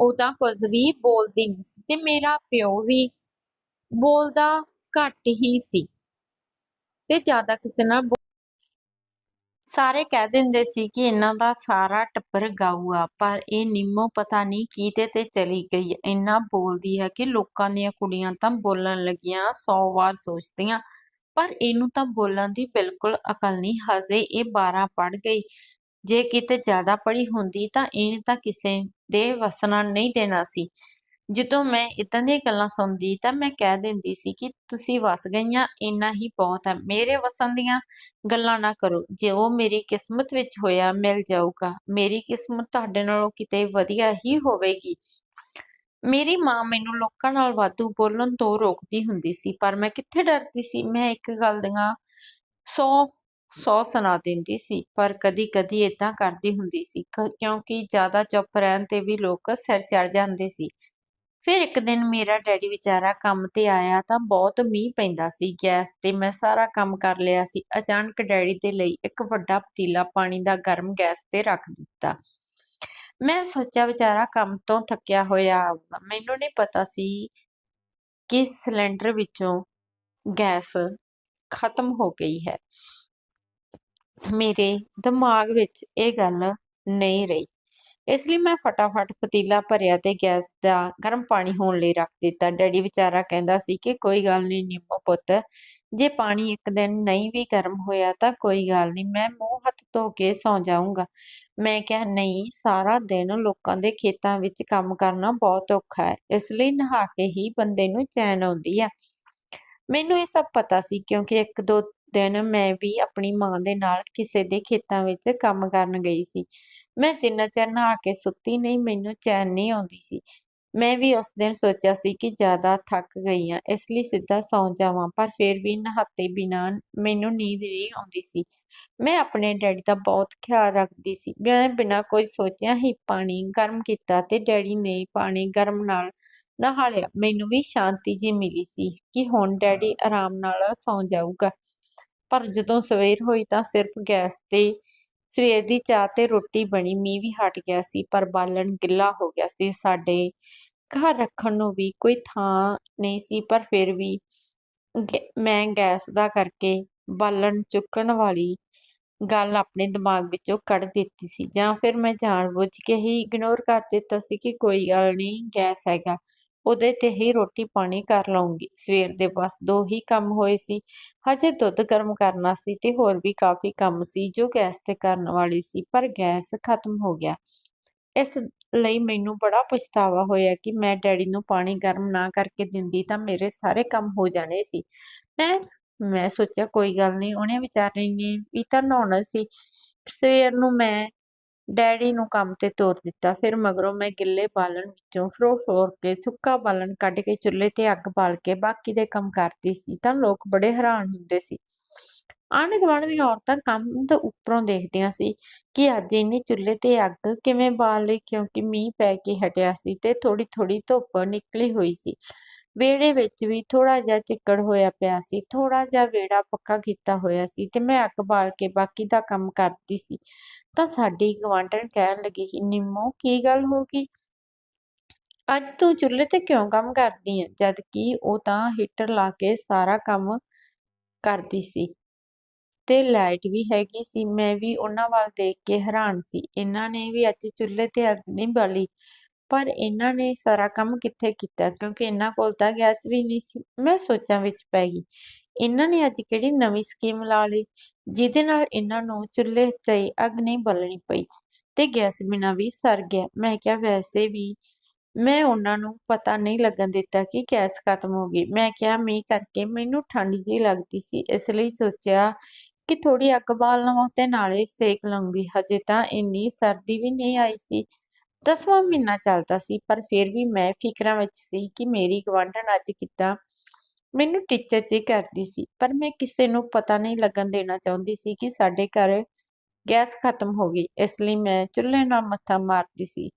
ਉਹ ਤਾਂ ਕੁਝ ਵੀ ਬੋਲਦੀ ਨਹੀਂ ਸੀ ਤੇ ਮੇਰਾ ਪਿਓ ਵੀ ਬੋਲਦਾ ਘੱਟ ਹੀ ਸੀ। ਤੇ ਜ਼ਿਆਦਾ ਕਿਸੇ ਨਾਲ ਸਾਰੇ ਕਹਿ ਦਿੰਦੇ ਸੀ ਕਿ ਇਹਨਾਂ ਦਾ ਸਾਰਾ ਟੱਬਰ ਗਾਊ ਆ, ਪਰ ਇਹ ਨਿੰਮੋ ਪਤਾ ਨਹੀਂ ਕਿਤੇ ਤੇ ਚਲੀ ਗਈ। ਇੰਨਾ ਬੋਲਦੀ ਹੈ ਕਿ ਲੋਕਾਂ ਦੀਆਂ ਕੁੜੀਆਂ ਤਾਂ ਬੋਲਣ ਲੱਗੀਆਂ 100 ਵਾਰ ਸੋਚਦੀਆਂ, ਪਰ ਇਹਨੂੰ ਤਾਂ ਬੋਲਣ ਦੀ ਬਿਲਕੁਲ ਅਕਲ ਨਹੀਂ, ਹਜੇ ਇਹ 12 ਪੜ੍ਹ ਗਈ। ਜੇ ਕਿਤੇ ਜ਼ਿਆਦਾ ਪੜ੍ਹੀ ਹੁੰਦੀ ਤਾਂ ਇਹਨੇ ਤਾਂ ਕਿਸੇ ਦੇ ਵਸਣਾ ਨਹੀਂ ਦੇਣਾ ਸੀ। ਜਦੋਂ ਮੈਂ ਇਦਾਂ ਦੀਆਂ ਗੱਲਾਂ ਸੁਣਦੀ ਤਾਂ ਮੈਂ ਕਹਿ ਦਿੰਦੀ ਸੀ ਕਿ ਤੁਸੀਂ ਵਸ ਗਈਆਂ ਇੰਨਾ ਹੀ ਬਹੁਤ ਹੈ ਮੇਰੇ ਵਸਣ ਦੀਆਂ ਗੱਲਾਂ ਨਾ ਕਰੋ ਜੇ ਉਹ ਮੇਰੀ ਕਿਸਮਤ ਵਿੱਚ ਹੋਇਆ ਮਿਲ ਜਾਊਗਾ ਮੇਰੀ ਕਿਸਮਤ ਤੁਹਾਡੇ ਨਾਲੋਂ ਕਿਤੇ ਵਧੀਆ ਹੀ ਹੋਵੇਗੀ ਮੇਰੀ ਮਾਂ ਮੈਨੂੰ ਲੋਕਾਂ ਨਾਲ ਵਾਧੂ ਬੋਲਣ ਤੋਂ ਰੋਕਦੀ ਹੁੰਦੀ ਸੀ ਪਰ ਮੈਂ ਕਿੱਥੇ ਡਰਦੀ ਸੀ ਮੈਂ ਇੱਕ ਗੱਲ ਦੀਆਂ ਸੌ ਸੌ ਸੁਣਾ ਦਿੰਦੀ ਸੀ ਪਰ ਕਦੀ ਕਦੀ ਏਦਾਂ ਕਰਦੀ ਹੁੰਦੀ ਸੀ ਕ- ਕਿਉਂਕਿ ਜ਼ਿਆਦਾ ਚੁੱਪ ਰਹਿਣ ਤੇ ਵੀ ਲੋਕ ਸਿਰ ਚੜ ਜਾਂਦੇ ਸੀ ਫਿਰ ਇੱਕ ਦਿਨ ਮੇਰਾ ਡੈਡੀ ਵਿਚਾਰਾ ਕੰਮ ਤੇ ਆਇਆ ਤਾਂ ਬਹੁਤ ਮੀਂਹ ਪੈਂਦਾ ਸੀ ਗੈਸ ਤੇ ਮੈਂ ਸਾਰਾ ਕੰਮ ਕਰ ਲਿਆ ਸੀ। ਅਚਾਨਕ ਡੈਡੀ ਦੇ ਲਈ ਇੱਕ ਵੱਡਾ ਪਤੀਲਾ ਪਾਣੀ ਦਾ ਗਰਮ ਗੈਸ ਤੇ ਰੱਖ ਦਿੱਤਾ। ਮੈਂ ਸੋਚਿਆ ਵਿਚਾਰਾ ਕੰਮ ਤੋਂ ਥੱਕਿਆ ਹੋਇਆ ਆਊਗਾ। ਮੈਨੂੰ ਨਹੀਂ ਪਤਾ ਸੀ ਕਿ ਸਿਲੰਡਰ ਵਿੱਚੋਂ ਗੈਸ ਖਤਮ ਹੋ ਗਈ ਹੈ। ਮੇਰੇ ਦਿਮਾਗ ਵਿੱਚ ਇਹ ਗੱਲ ਨਹੀਂ ਰਹੀ। ਇਸ ਲਈ ਮੈਂ ਫਟਾਫਟ ਪਤੀਲਾ ਭਰਿਆ ਤੇ ਗੈਸ ਦਾ ਗਰਮ ਪਾਣੀ ਹੋਣ ਲਈ ਰੱਖ ਦਿੱਤਾ। ਡੈਡੀ ਵਿਚਾਰਾ ਕਹਿੰਦਾ ਸੀ ਕਿ ਕੋਈ ਗੱਲ ਨਹੀਂ ਨਿੰਮੋ ਪੁੱਤ, ਜੇ ਪਾਣੀ ਇੱਕ ਦਿਨ ਨਹੀਂ ਵੀ ਗਰਮ ਹੋਇਆ ਤਾਂ ਕੋਈ ਗੱਲ ਨਹੀਂ ਮੈਂ ਮੂੰਹ ਹੱਥ ਧੋ ਕੇ ਸੌਂ ਜਾਊਂਗਾ। ਮੈਂ ਕਿਹਾ, ਨਹੀਂ, ਸਾਰਾ ਦਿਨ ਲੋਕਾਂ ਦੇ ਖੇਤਾਂ ਵਿੱਚ ਕੰਮ ਕਰਨਾ ਬਹੁਤ ਔਖਾ ਹੈ, ਇਸ ਲਈ ਨਹਾ ਕੇ ਹੀ ਬੰਦੇ ਨੂੰ ਚੈਨ ਆਉਂਦੀ ਹੈ ਮੈਨੂੰ ਇਹ ਸਭ ਪਤਾ ਸੀ ਕਿਉਂਕਿ ਇੱਕ ਦੋ ਦਿਨ ਮੈਂ ਵੀ ਆਪਣੀ ਮਾਂ ਦੇ ਨਾਲ ਕਿਸੇ ਦੇ ਖੇਤਾਂ ਵਿੱਚ ਕੰਮ ਕਰਨ ਗਈ ਸੀ। ਮੈਂ ਜਿੰਨਾ ਚਿਰ ਨਹਾ ਕੇ ਸੁੱਤੀ ਨਹੀਂ, ਮੈਨੂੰ ਚੈਨ ਨਹੀਂ ਆਉਂਦੀ ਸੀ। ਮੈਂ ਵੀ ਉਸ ਦਿਨ ਸੋਚਿਆ ਸੀ ਕਿ ਜ਼ਿਆਦਾ ਥੱਕ ਗਈ ਹਾਂ, ਇਸ ਲਈ ਸਿੱਧਾ ਸੌਂ ਜਾਵਾਂ, ਪਰ ਫਿਰ ਵੀ ਨਹਾਤੇ ਬਿਨਾਂ ਮੈਨੂੰ ਨੀਂਦ ਨਹੀਂ ਆਉਂਦੀ ਸੀ। ਮੈਂ ਆਪਣੇ ਡੈਡੀ ਦਾ ਬਹੁਤ ਖਿਆਲ ਰੱਖਦੀ ਸੀ। ਮੈਂ ਬਿਨਾਂ ਕੋਈ ਸੋਚਿਆ ਹੀ ਪਾਣੀ ਗਰਮ ਕੀਤਾ ਤੇ ਡੈਡੀ ਨੇ ਪਾਣੀ ਗਰਮ ਨਾਲ ਨਹਾ ਲਿਆ ਮੈਨੂੰ ਵੀ ਸ਼ਾਂਤੀ ਜੀ ਮਿਲੀ ਸੀ ਕਿ ਹੁਣ ਡੈਡੀ ਆਰਾਮ ਨਾਲ ਸੌਂ ਜਾਊਗਾ। ਪਰ ਜਦੋਂ ਸਵੇਰ ਹੋਈ ਤਾਂ ਸਿਰਫ ਗੈਸ ਤੇ ਸਵੇਰ ਦੀ ਚਾਹ ਤੇ ਰੋਟੀ ਬਣੀ, ਮੀਂਹ ਵੀ ਹਟ ਗਿਆ ਸੀ, ਪਰ ਬਾਲਣ ਗਿੱਲਾ ਹੋ ਗਿਆ ਸੀ। ਸਾਡੇ ਘਰ ਰੱਖਣ ਨੂੰ ਵੀ ਕੋਈ ਥਾਂ ਨਹੀਂ ਸੀ, ਪਰ ਫਿਰ ਵੀ ਗੈ- ਮੈਂ ਗੈਸ ਦਾ ਕਰਕੇ ਬਾਲਣ ਚੁੱਕਣ ਵਾਲੀ ਗੱਲ ਆਪਣੇ ਦਿਮਾਗ ਵਿੱਚੋਂ ਕੱਢ ਦਿੱਤੀ ਸੀ। ਜਾਂ ਫਿਰ ਮੈਂ ਜਾਣਬੁੱਝ ਕੇ ਹੀ ਇਗਨੋਰ ਕਰ ਦਿੱਤਾ ਸੀ ਕਿ ਕੋਈ ਗੱਲ ਨਹੀਂ, ਗੈਸ ਹੈਗਾ। ਉਹਦੇ ਤੇ ਹੀ ਰੋਟੀ ਪਾਣੀ ਕਰ ਲਵਾਂਗੀ ਸਵੇਰ ਦੇ ਬਸ ਦੋ ਹੀ ਕੰਮ ਹੋਏ ਸੀ। ਹਜੇ ਦੁੱਧ ਗਰਮ ਕਰਨਾ ਸੀ ਤੇ ਹੋਰ ਵੀ ਕਾਫੀ ਕੰਮ ਸੀ ਜੋ ਗੈਸ ਤੇ ਕਰਨ ਵਾਲੀ ਸੀ, ਪਰ ਗੈਸ ਖਤਮ ਹੋ ਗਿਆ। ਇਸ ਲਈ ਮੈਨੂੰ ਬੜਾ ਪਛਤਾਵਾ ਹੋਇਆ ਕਿ ਮੈਂ ਡੈਡੀ ਨੂੰ ਪਾਣੀ ਗਰਮ ਨਾ ਕਰਕੇ ਦਿੰਦੀ ਤਾਂ ਮੇਰੇ ਸਾਰੇ ਕੰਮ ਹੋ ਜਾਣੇ ਸੀ। ਮੈਂ ਮੈਂ ਸੋਚਿਆ ਕੋਈ ਗੱਲ ਨਹੀਂ, ਉਹਨੇ ਵਿਚਾਰੇ ਨੇ ਵੀ ਤਾਂ ਨਹਾਉਣਾ ਸੀ। ਸਵੇਰ ਨੂੰ ਮੈਂ ਡੈਡੀ ਨੂੰ ਕੰਮ ਤੇ ਤੋਰ ਦਿੱਤਾ। ਫਿਰ ਮਗਰੋਂ ਮੈਂ ਗਿੱਲੇ ਬਾਲਣ ਵਿੱਚੋਂ ਫਰੋ ਫਰੋਰ ਕੇ ਸੁੱਕਾ ਬਾਲਣ ਕੱਢ ਕੇ ਚੁੱਲ੍ਹੇ ਤੇ ਅੱਗ ਬਾਲ ਕੇ ਬਾਕੀ ਦੇ ਕੰਮ ਕਰਦੀ ਸੀ ਤਾਂ ਲੋਕ ਬੜੇ ਹੈਰਾਨ ਹੁੰਦੇ ਸੀ। ਆਂਢ ਗੁਆਂਢ ਦੀਆਂ ਔਰਤਾਂ ਕੰਮ ਤੋਂ ਉੱਪਰੋਂ ਦੇਖਦੀਆਂ ਸੀ ਕਿ ਅੱਜ ਇਹਨੇ ਚੁੱਲ੍ਹੇ ਤੇ ਅੱਗ ਕਿਵੇਂ ਬਾਲ ਲਈ ਕਿਉਂਕਿ ਮੀਂਹ ਪੈ ਕੇ ਹਟਿਆ ਸੀ ਤੇ ਥੋੜੀ ਥੋੜੀ ਧੁੱਪ ਨਿਕਲੀ ਹੋਈ ਸੀ। ਵਿਹੜੇ ਵਿੱਚ ਵੀ ਥੋੜਾ ਜਿਹਾ ਚਿੱਕੜ ਹੋਇਆ ਪਿਆ ਸੀ ਥੋੜਾ ਜਿਹਾ ਵਿਹੜਾ ਪੱਕਾ ਕੀਤਾ ਹੋਇਆ ਸੀ ਤੇ ਮੈਂ ਅੱਗ ਬਾਲ ਕੇ ਬਾਕੀ ਦਾ ਕੰਮ ਕਰਦੀ ਸੀ। ਤਾਂ ਸਾਡੀ ਗਵਾਂਢਣ ਕਹਿਣ ਲੱਗੀ ਕਿ ਨਿੰਮੋ, ਕੀ ਗੱਲ ਹੋ ਗਈ? ਅੱਜ ਤੂੰ ਚੁੱਲ੍ਹੇ ਤੇ ਕਿਉਂ ਕੰਮ ਕਰਦੀ ਹੈ ਜਦ ਕਿ ਉਹ ਤਾਂ ਹੀਟਰ ਲਾ ਕੇ ਸਾਰਾ ਕੰਮ ਕਰਦੀ ਸੀ ਤੇ ਲਾਈਟ ਵੀ ਹੈਗੀ ਸੀ। ਮੈਂ ਵੀ ਉਹਨਾਂ ਵੱਲ ਦੇਖ ਕੇ ਹੈਰਾਨ ਸੀ। ਇਹਨਾਂ ਨੇ ਵੀ ਅੱਜ ਚੁੱਲ੍ਹੇ ਤੇ ਅੱਗ ਨਹੀਂ ਬਾਲੀ। ਪਰ ਇਹਨਾਂ ਨੇ ਸਾਰਾ ਕੰਮ ਕਿੱਥੇ ਕੀਤਾ? ਕਿਉਂਕਿ ਇਹਨਾਂ ਕੋਲ ਤਾਂ ਗੈਸ ਵੀ ਨਹੀਂ ਸੀ। ਮੈਂ ਸੋਚਾਂ ਵਿੱਚ ਪੈ ਗਈ। ਇਹਨਾਂ ਨੇ ਅੱਜ ਕਿਹੜੀ ਨਵੀਂ ਸਕੀਮ ਲਾ ਲਈ, ਜਿਹਦੇ ਨਾਲ ਇਹਨਾਂ ਨੂੰ ਚੁੱਲ੍ਹੇ ਤੇ ਅੱਗ ਨਹੀਂ ਬਾਲਣੀ ਪਈ ਤੇ ਗੈਸ ਬਿਨਾਂ ਵੀ ਸਰ ਗਿਆ। ਮੈਂ ਕਿਹਾ, ਵੈਸੇ ਵੀ ਮੈਂ ਉਹਨਾਂ ਨੂੰ ਪਤਾ ਨਹੀਂ ਲੱਗਣ ਦਿੱਤਾ ਕਿ ਗੈਸ ਖਤਮ ਹੋ ਗਈ। ਮੈਂ ਕਿਹਾ, ਮੀਂਹ ਕਰਕੇ ਮੈਨੂੰ ਠੰਡ ਜਿਹੀ ਲੱਗਦੀ ਸੀ, ਇਸ ਲਈ ਸੋਚਿਆ ਕਿ ਥੋੜੀ ਅੱਗ ਬਾਲ ਲਵਾਂ ਤੇ ਨਾਲੇ ਸੇਕ ਲਵਾਂਗੀ ਹਜੇ ਤਾਂ ਇੰਨੀ ਸਰਦੀ ਵੀ ਨਹੀਂ ਆਈ ਸੀ। ਦਸਵਾਂ ਮਹੀਨਾ ਚੱਲਦਾ ਸੀ, ਪਰ ਫਿਰ ਵੀ ਮੈਂ ਫਿਕਰਾਂ ਵਿੱਚ ਸੀ ਕਿ ਮੇਰੀ ਗਵਾਂਢਣ ਅੱਜ ਕਿੱਦਾਂ ਮੈਨੂੰ ਟੀਚਰ ਜੀ ਕਰਦੀ ਸੀ। ਪਰ ਮੈਂ ਕਿਸੇ ਨੂੰ ਪਤਾ ਨਹੀਂ ਲੱਗਣ ਦੇਣਾ ਚਾਹੁੰਦੀ ਸੀ ਕਿ ਸਾਡੇ ਘਰ ਗੈਸ ਖਤਮ ਹੋ ਗਈ, ਇਸ ਲਈ ਮੈਂ ਚੁੱਲ੍ਹੇ ਨਾਲ ਮੱਥਾ ਮਾਰਦੀ ਸੀ।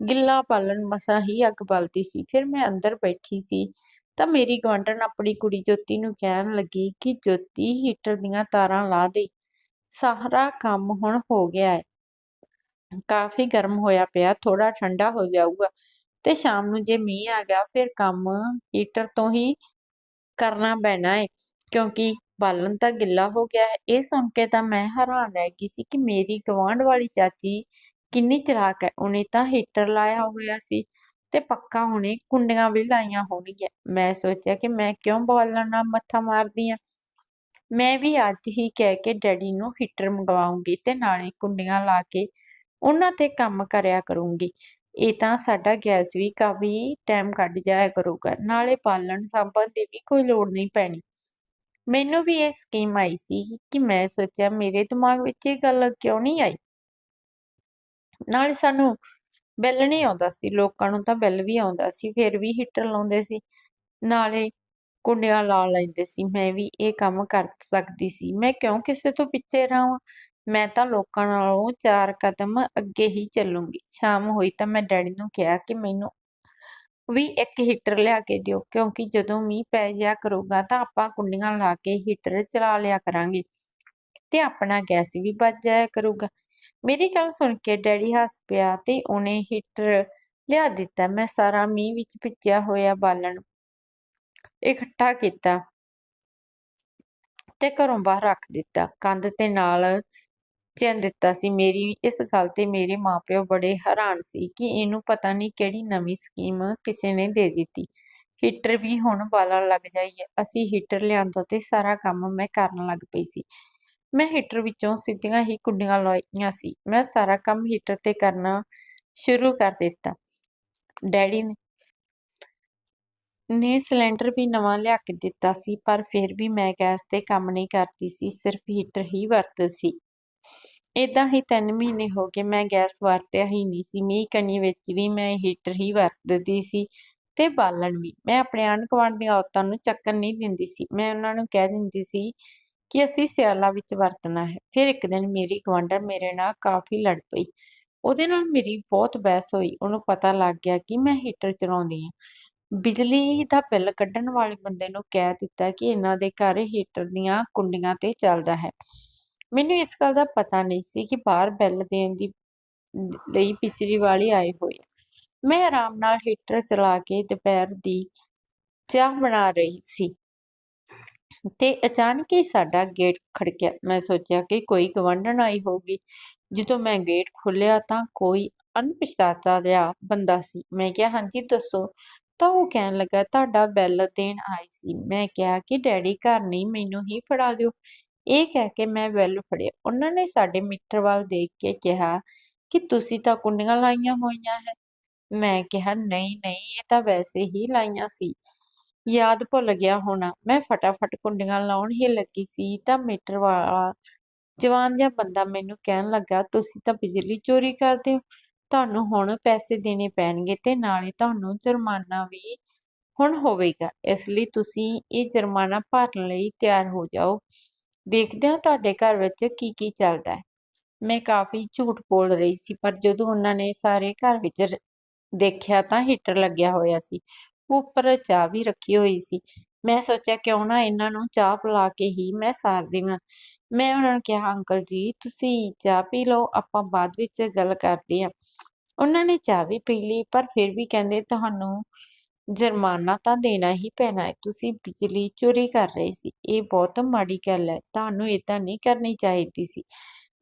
ਗਿੱਲਾ ਬਾਲਣ ਮਸਾਂ ਹੀ ਅੱਗ ਬਲਦੀ ਸੀ। ਫਿਰ ਮੈਂ ਅੰਦਰ ਬੈਠੀ ਸੀ ਤਾਂ ਮੇਰੀ ਗੁਆਂਢਣ ਆਪਣੀ ਕੁੜੀ ਜੋਤੀ ਨੂੰ ਕਹਿਣ ਲੱਗੀ ਕਿ ਜੋਤੀ ਹੀਟਰ ਦੀਆਂ ਤਾਰਾਂ ਲਾ ਦੇ। ਸਾਰਾ ਕੰਮ ਹੁਣ ਹੋ ਗਿਆ ਹੈ। ਕਾਫੀ ਗਰਮ ਹੋਇਆ ਪਿਆ ਥੋੜਾ ਠੰਡਾ ਹੋ ਜਾਊਗਾ। ਤੇ ਸ਼ਾਮ ਨੂੰ ਜੇ ਮੀਂਹ ਆ ਗਿਆ, ਫਿਰ ਕੰਮ ਹੀਟਰ ਤੋਂ ਹੀ ਕਰਨਾ ਪੈਣਾ ਹੈ ਕਿਉਂਕਿ ਬਾਲਣ ਤਾਂ ਗਿੱਲਾ ਹੋ ਗਿਆ ਹੈ। ਇਹ ਸੁਣ ਕੇ ਤਾਂ ਮੈਂ ਹੈਰਾਨ ਰਹਿ ਗਈ ਸੀ ਕਿ ਮੇਰੀ ਗਵਾਂਢ ਵਾਲੀ ਚਾਚੀ ਕਿੰਨੀ ਚਲਾਕ ਹੈ। ਉਹਨੇ ਤਾਂ ਹੀਟਰ ਲਾਇਆ ਹੋਇਆ ਸੀ ਤੇ ਪੱਕਾ ਹੁਣੇ ਕੁੰਡੀਆਂ ਵੀ ਲਾਈਆਂ ਹੋਣਗੀਆਂ। ਮੈਂ ਸੋਚਿਆ ਕਿ ਮੈਂ ਕਿਉਂ ਬਾਲਣ ਨਾਲ ਮੱਥਾ ਮਾਰਦੀ ਆ? ਮੈਂ ਵੀ ਅੱਜ ਹੀ ਕਹਿ ਕੇ ਡੈਡੀ ਨੂੰ ਹੀਟਰ ਮੰਗਵਾਉਂਗੀ ਤੇ ਨਾਲੇ ਕੁੰਡੀਆਂ ਲਾ ਕੇ ਉਹਨਾਂ ਤੇ ਕੰਮ ਕਰਿਆ ਕਰੂੰਗੀ। ਇਹ ਤਾਂ ਸਾਡਾ ਗੈਸ ਵੀ ਕਾਫੀ ਟਾਈਮ ਕੱਢ ਜਾਇਆ ਕਰੂਗਾ, ਨਾਲੇ ਬਾਲਣ ਸਾਂਭਣ ਦੀ ਵੀ ਕੋਈ ਲੋੜ ਨਹੀਂ ਪੈਣੀ। ਮੈਨੂੰ ਵੀ ਇਹ ਸਕੀਮ ਆਈ ਸੀ ਕਿ ਮੈਂ ਸੋਚਿਆ ਮੇਰੇ ਦਿਮਾਗ ਵਿੱਚ ਇਹ ਗੱਲ ਕਿਉਂ ਨਹੀਂ ਆਈ? ਨਾਲੇ ਸਾਨੂੰ ਬਿੱਲ ਨਹੀਂ ਆਉਂਦਾ ਸੀ, ਲੋਕਾਂ ਨੂੰ ਤਾਂ ਬਿੱਲ ਵੀ ਆਉਂਦਾ ਸੀ, ਫਿਰ ਵੀ ਹੀਟਰ ਲਾਉਂਦੇ ਸੀ, ਨਾਲੇ ਕੁੰਡਿਆਂ ਲਾ ਲੈਂਦੇ ਸੀ। ਮੈਂ ਵੀ ਇਹ ਕੰਮ ਕਰ ਸਕਦੀ ਸੀ। ਮੈਂ ਕਿਉਂ ਕਿਸੇ ਤੋਂ ਪਿੱਛੇ ਰਹਾਂ? ਮੈਂ ਤਾਂ ਲੋਕਾਂ ਨਾਲੋਂ ਚਾਰ ਕਦਮ ਅੱਗੇ ਹੀ ਚੱਲੂੰਗੀ। ਸ਼ਾਮ ਹੋਈ ਤਾਂ ਮੈਂ ਡੈਡੀ ਨੂੰ ਕਿਹਾ ਕਿ ਮੈਨੂੰ ਵੀ ਇੱਕ ਹੀਟਰ ਲਿਆ ਕੇ ਦਿਓ, ਕਿਉਂਕਿ ਜਦੋਂ ਮੀਂਹ ਪੈ ਜਾ ਕਰੂਗਾ ਤਾਂ ਆਪਾਂ ਕੁੰਡੀਆਂ ਲਾ ਕੇ ਹੀਟਰ ਚਲਾ ਲਿਆ ਕਰਾਂਗੇ। ਤੇ ਆਪਣਾ ਗੈਸ ਵੀ ਬਚ ਜਾਇਆ ਕਰੂਗਾ। ਮੇਰੀ ਗੱਲ ਸੁਣ ਕੇ ਡੈਡੀ ਹੱਸ ਪਿਆ ਤੇ ਉਹਨੇ ਹੀਟਰ ਲਿਆ ਦਿੱਤਾ। ਮੈਂ ਸਾਰਾ ਮੀਂਹ ਵਿੱਚ ਭਿੱਜਿਆ ਹੋਇਆ ਬਾਲਣ ਇਕੱਠਾ ਕੀਤਾ ਤੇ ਘਰੋਂ ਬਾਹਰ ਰੱਖ ਦਿੱਤਾ। ਕੰਧ ਤੇ ਨਾਲ ਚਿੰਨ ਦਿੱਤਾ ਸੀ। ਮੇਰੀ, ਇਸ ਗੱਲ ਤੇ ਮੇਰੇ ਮਾਪਿਓ ਬੜੇ ਹੈਰਾਨ ਸੀ ਕਿ ਇਹਨੂੰ ਪਤਾ ਨਹੀਂ ਕਿਹੜੀ ਨਵੀਂ ਸਕੀਮ ਕਿਸੇ ਨੇ ਦੇ ਦਿੱਤੀ। ਹੀਟਰ ਵੀ ਹੁਣ ਬਾਲਣ ਲੱਗ ਜਾਈ ਹੈ ਅਸੀਂ ਹੀਟਰ ਲਿਆਂਦਾ ਤੇ ਸਾਰਾ ਕੰਮ ਮੈਂ ਕਰਨ ਲੱਗ ਪਈ ਸੀ। ਮੈਂ ਹੀਟਰ ਵਿੱਚੋਂ ਸਿੱਧੀਆਂ ਹੀ ਕੁੰਡੀਆਂ ਲਾਈਆਂ ਸੀ। ਮੈਂ ਸਾਰਾ ਕੰਮ ਹੀਟਰ ਤੇ ਕਰਨਾ ਸ਼ੁਰੂ ਕਰ ਦਿੱਤਾ। ਡੈਡੀ ਨੇ ਨੇ ਸਿਲੰਡਰ ਵੀ ਨਵਾਂ ਲਿਆ ਕੇ ਦਿੱਤਾ ਸੀ, ਪਰ ਫਿਰ ਵੀ ਮੈਂ ਗੈਸ ਤੇ ਕੰਮ ਨਹੀਂ ਕਰਦੀ ਸੀ। ਸਿਰਫ ਹੀਟਰ ਹੀ ਵਰਤਦੀ ਸੀ। ਇਦਾਂ ਹੀ 3 ਮਹੀਨੇ ਹੋ ਗਏ, ਮੈਂ ਗੈਸ ਵਰਤਿਆ ਹੀ ਨਹੀਂ ਸੀ, ਮੀਂਹ ਕਣੀ ਵਿੱਚ ਵੀ ਮੈਂ ਹੀਟਰ ਹੀ ਵਰਤਦੀ ਸੀ ਤੇ ਬਾਲਣ ਵੀ। ਮੈਂ ਆਪਣੇ ਆਂਢ ਗੁਆਂਢ ਦੀਆਂ ਔਰਤਾਂ ਨੂੰ ਚੱਕਰ ਨਹੀਂ ਦਿੰਦੀ ਸੀ। ਮੈਂ ਉਹਨਾਂ ਨੂੰ ਕਹਿ ਦਿੰਦੀ ਸੀ ਕਿ ਅਸੀਂ ਸਿਆਲਾਂ ਵਿੱਚ ਵਰਤਣਾ ਹੈ। ਫਿਰ ਇੱਕ ਦਿਨ ਮੇਰੀ ਗੁਆਂਢਣ ਮੇਰੇ ਨਾਲ ਕਾਫੀ ਲੜ ਪਈ। ਉਹਦੇ ਨਾਲ ਮੇਰੀ ਬਹੁਤ ਬਹਿਸ ਹੋਈ। ਉਹਨੂੰ ਪਤਾ ਲੱਗ ਗਿਆ ਕਿ ਮੈਂ ਹੀਟਰ ਚਲਾਉਂਦੀ ਹਾਂ। ਬਿਜਲੀ ਦਾ ਬਿੱਲ ਕੱਢਣ ਵਾਲੇ ਬੰਦੇ ਨੂੰ ਕਹਿ ਦਿੱਤਾ ਕਿ ਇਹਨਾਂ ਦੇ ਘਰ ਹੀਟਰ ਦੀਆਂ ਕੁੰਡੀਆਂ ਤੇ ਚੱਲਦਾ ਹੈ। ਮੈਨੂੰ ਇਸ ਗੱਲ ਦਾ ਪਤਾ ਨਹੀਂ ਸੀ ਕਿ ਬਾਹਰ ਬੈਲ ਦੇਣ ਦੀ, ਲਈ ਬਿਜਲੀ ਵਾਲੇ ਆਏ ਹੋਏ ਮੈਂ ਆਰਾਮ ਨਾਲ ਹੀਟਰ ਚਲਾ ਕੇ ਦੁਪਹਿਰ ਦੀ ਚਾਹ ਬਣਾ ਰਹੀ ਸੀ। ਤੇ ਅਚਾਨਕ ਹੀ ਸਾਡਾ ਗੇਟ ਖੜਕਿਆ। ਮੈਂ ਸੋਚਿਆ ਕਿ ਕੋਈ ਗਵਾਂਢਣ ਆਈ ਹੋਊਗੀ। ਜਦੋਂ ਮੈਂ ਗੇਟ ਖੋਲ੍ਹਿਆ ਤਾਂ ਕੋਈ ਅਣਪਛਾਤਾ ਜਿਹਾ ਬੰਦਾ ਸੀ। ਮੈਂ ਕਿਹਾ, ਹਾਂਜੀ, ਦੱਸੋ। ਤਾਂ ਉਹ ਕਹਿਣ ਲੱਗਾ, ਤੁਹਾਡਾ ਬਿੱਲ ਦੇਣ ਆਈ ਸੀ। ਮੈਂ ਕਿਹਾ ਕਿ, ਡੈਡੀ, ਘਰ ਨਹੀਂ, ਮੈਨੂੰ ਹੀ ਫੜਾ ਦਿਓ। ਇਹ ਕਹਿ ਕੇ ਮੈਂ ਬਿੱਲ ਫੜਿਆ ਉਹਨਾਂ ਨੇ ਸਾਡੇ ਮੀਟਰ ਵੱਲ ਦੇਖ ਕੇ ਕਿਹਾ ਕਿ ਤੁਸੀਂ ਤਾਂ ਕੁੰਡੀਆਂ ਲਾਈਆਂ ਹੋਈਆਂ ਹੈ। ਮੈਂ ਕਿਹਾ, ਨਹੀਂ ਨਹੀਂ, ਇਹ ਤਾਂ ਵੈਸੇ ਹੀ ਲਾਈਆਂ ਸੀ। ਯਾਦ ਭੁੱਲ ਗਿਆ ਹੋਣਾ। ਮੈਂ ਫਟਾਫਟ ਕੁੰਡੀਆਂ ਲਾਉਣ ਹੀ ਲੱਗੀ ਸੀ ਤਾਂ ਮੀਟਰ ਵਾਲਾ ਜਵਾਨ ਜਿਹਾ ਬੰਦਾ ਮੈਨੂੰ ਕਹਿਣ ਲੱਗਾ, ਤੁਸੀਂ ਤਾਂ ਬਿਜਲੀ ਚੋਰੀ ਕਰਦੇ ਹੋ। ਤੁਹਾਨੂੰ ਹੁਣ ਪੈਸੇ ਦੇਣੇ ਪੈਣਗੇ ਤੇ ਨਾਲੇ ਤੁਹਾਨੂੰ ਜੁਰਮਾਨਾ ਵੀ ਹੁਣ ਹੋਵੇਗਾ। ਇਸ ਲਈ ਤੁਸੀਂ ਇਹ ਜੁਰਮਾਨਾ ਭਰਨ ਲਈ ਤਿਆਰ ਹੋ ਜਾਓ। ਦੇਖਦੇ ਹਾਂ ਤੁਹਾਡੇ ਘਰ ਵਿੱਚ ਕੀ ਕੀ ਚੱਲਦਾ ਹੈ। ਮੈਂ ਕਾਫੀ ਝੂਠ ਬੋਲ ਰਹੀ ਸੀ, ਪਰ ਜਦੋਂ ਉਹਨਾਂ ਨੇ ਸਾਰੇ ਘਰ ਵਿੱਚ ਦੇਖਿਆ ਤਾਂ ਹੀਟਰ ਲੱਗਿਆ ਹੋਇਆ ਸੀ। ਉੱਪਰ ਚਾਹ ਵੀ ਰੱਖੀ ਹੋਈ ਸੀ। ਮੈਂ ਸੋਚਿਆ, ਕਿਉਂ ਨਾ ਇਹਨਾਂ ਨੂੰ ਚਾਹ ਪਿਲਾ ਕੇ ਹੀ ਮੈਂ ਸਾਰ ਦੇਵਾਂ? ਮੈਂ ਉਹਨਾਂ ਨੂੰ ਕਿਹਾ, ਅੰਕਲ ਜੀ, ਤੁਸੀਂ ਚਾਹ ਪੀ ਲਓ, ਆਪਾਂ ਬਾਅਦ ਵਿੱਚ ਗੱਲ ਕਰਦੇ ਹਾਂ। ਉਹਨਾਂ ਨੇ ਚਾਹ ਵੀ ਪੀ ਲਈ, ਪਰ ਫਿਰ ਵੀ ਕਹਿੰਦੇ, ਤੁਹਾਨੂੰ ਜੁਰਮਾਨਾ ਤਾਂ ਦੇਣਾ ਹੀ ਪੈਣਾ ਹੈ। ਤੁਸੀਂ ਬਿਜਲੀ ਚੋਰੀ ਕਰ ਰਹੇ ਸੀ। ਇਹ ਬਹੁਤ ਮਾੜੀ ਗੱਲ ਹੈ। ਤੁਹਾਨੂੰ ਇਹ ਤਾਂ ਨਹੀਂ ਕਰਨੀ ਚਾਹੀਦੀ ਸੀ।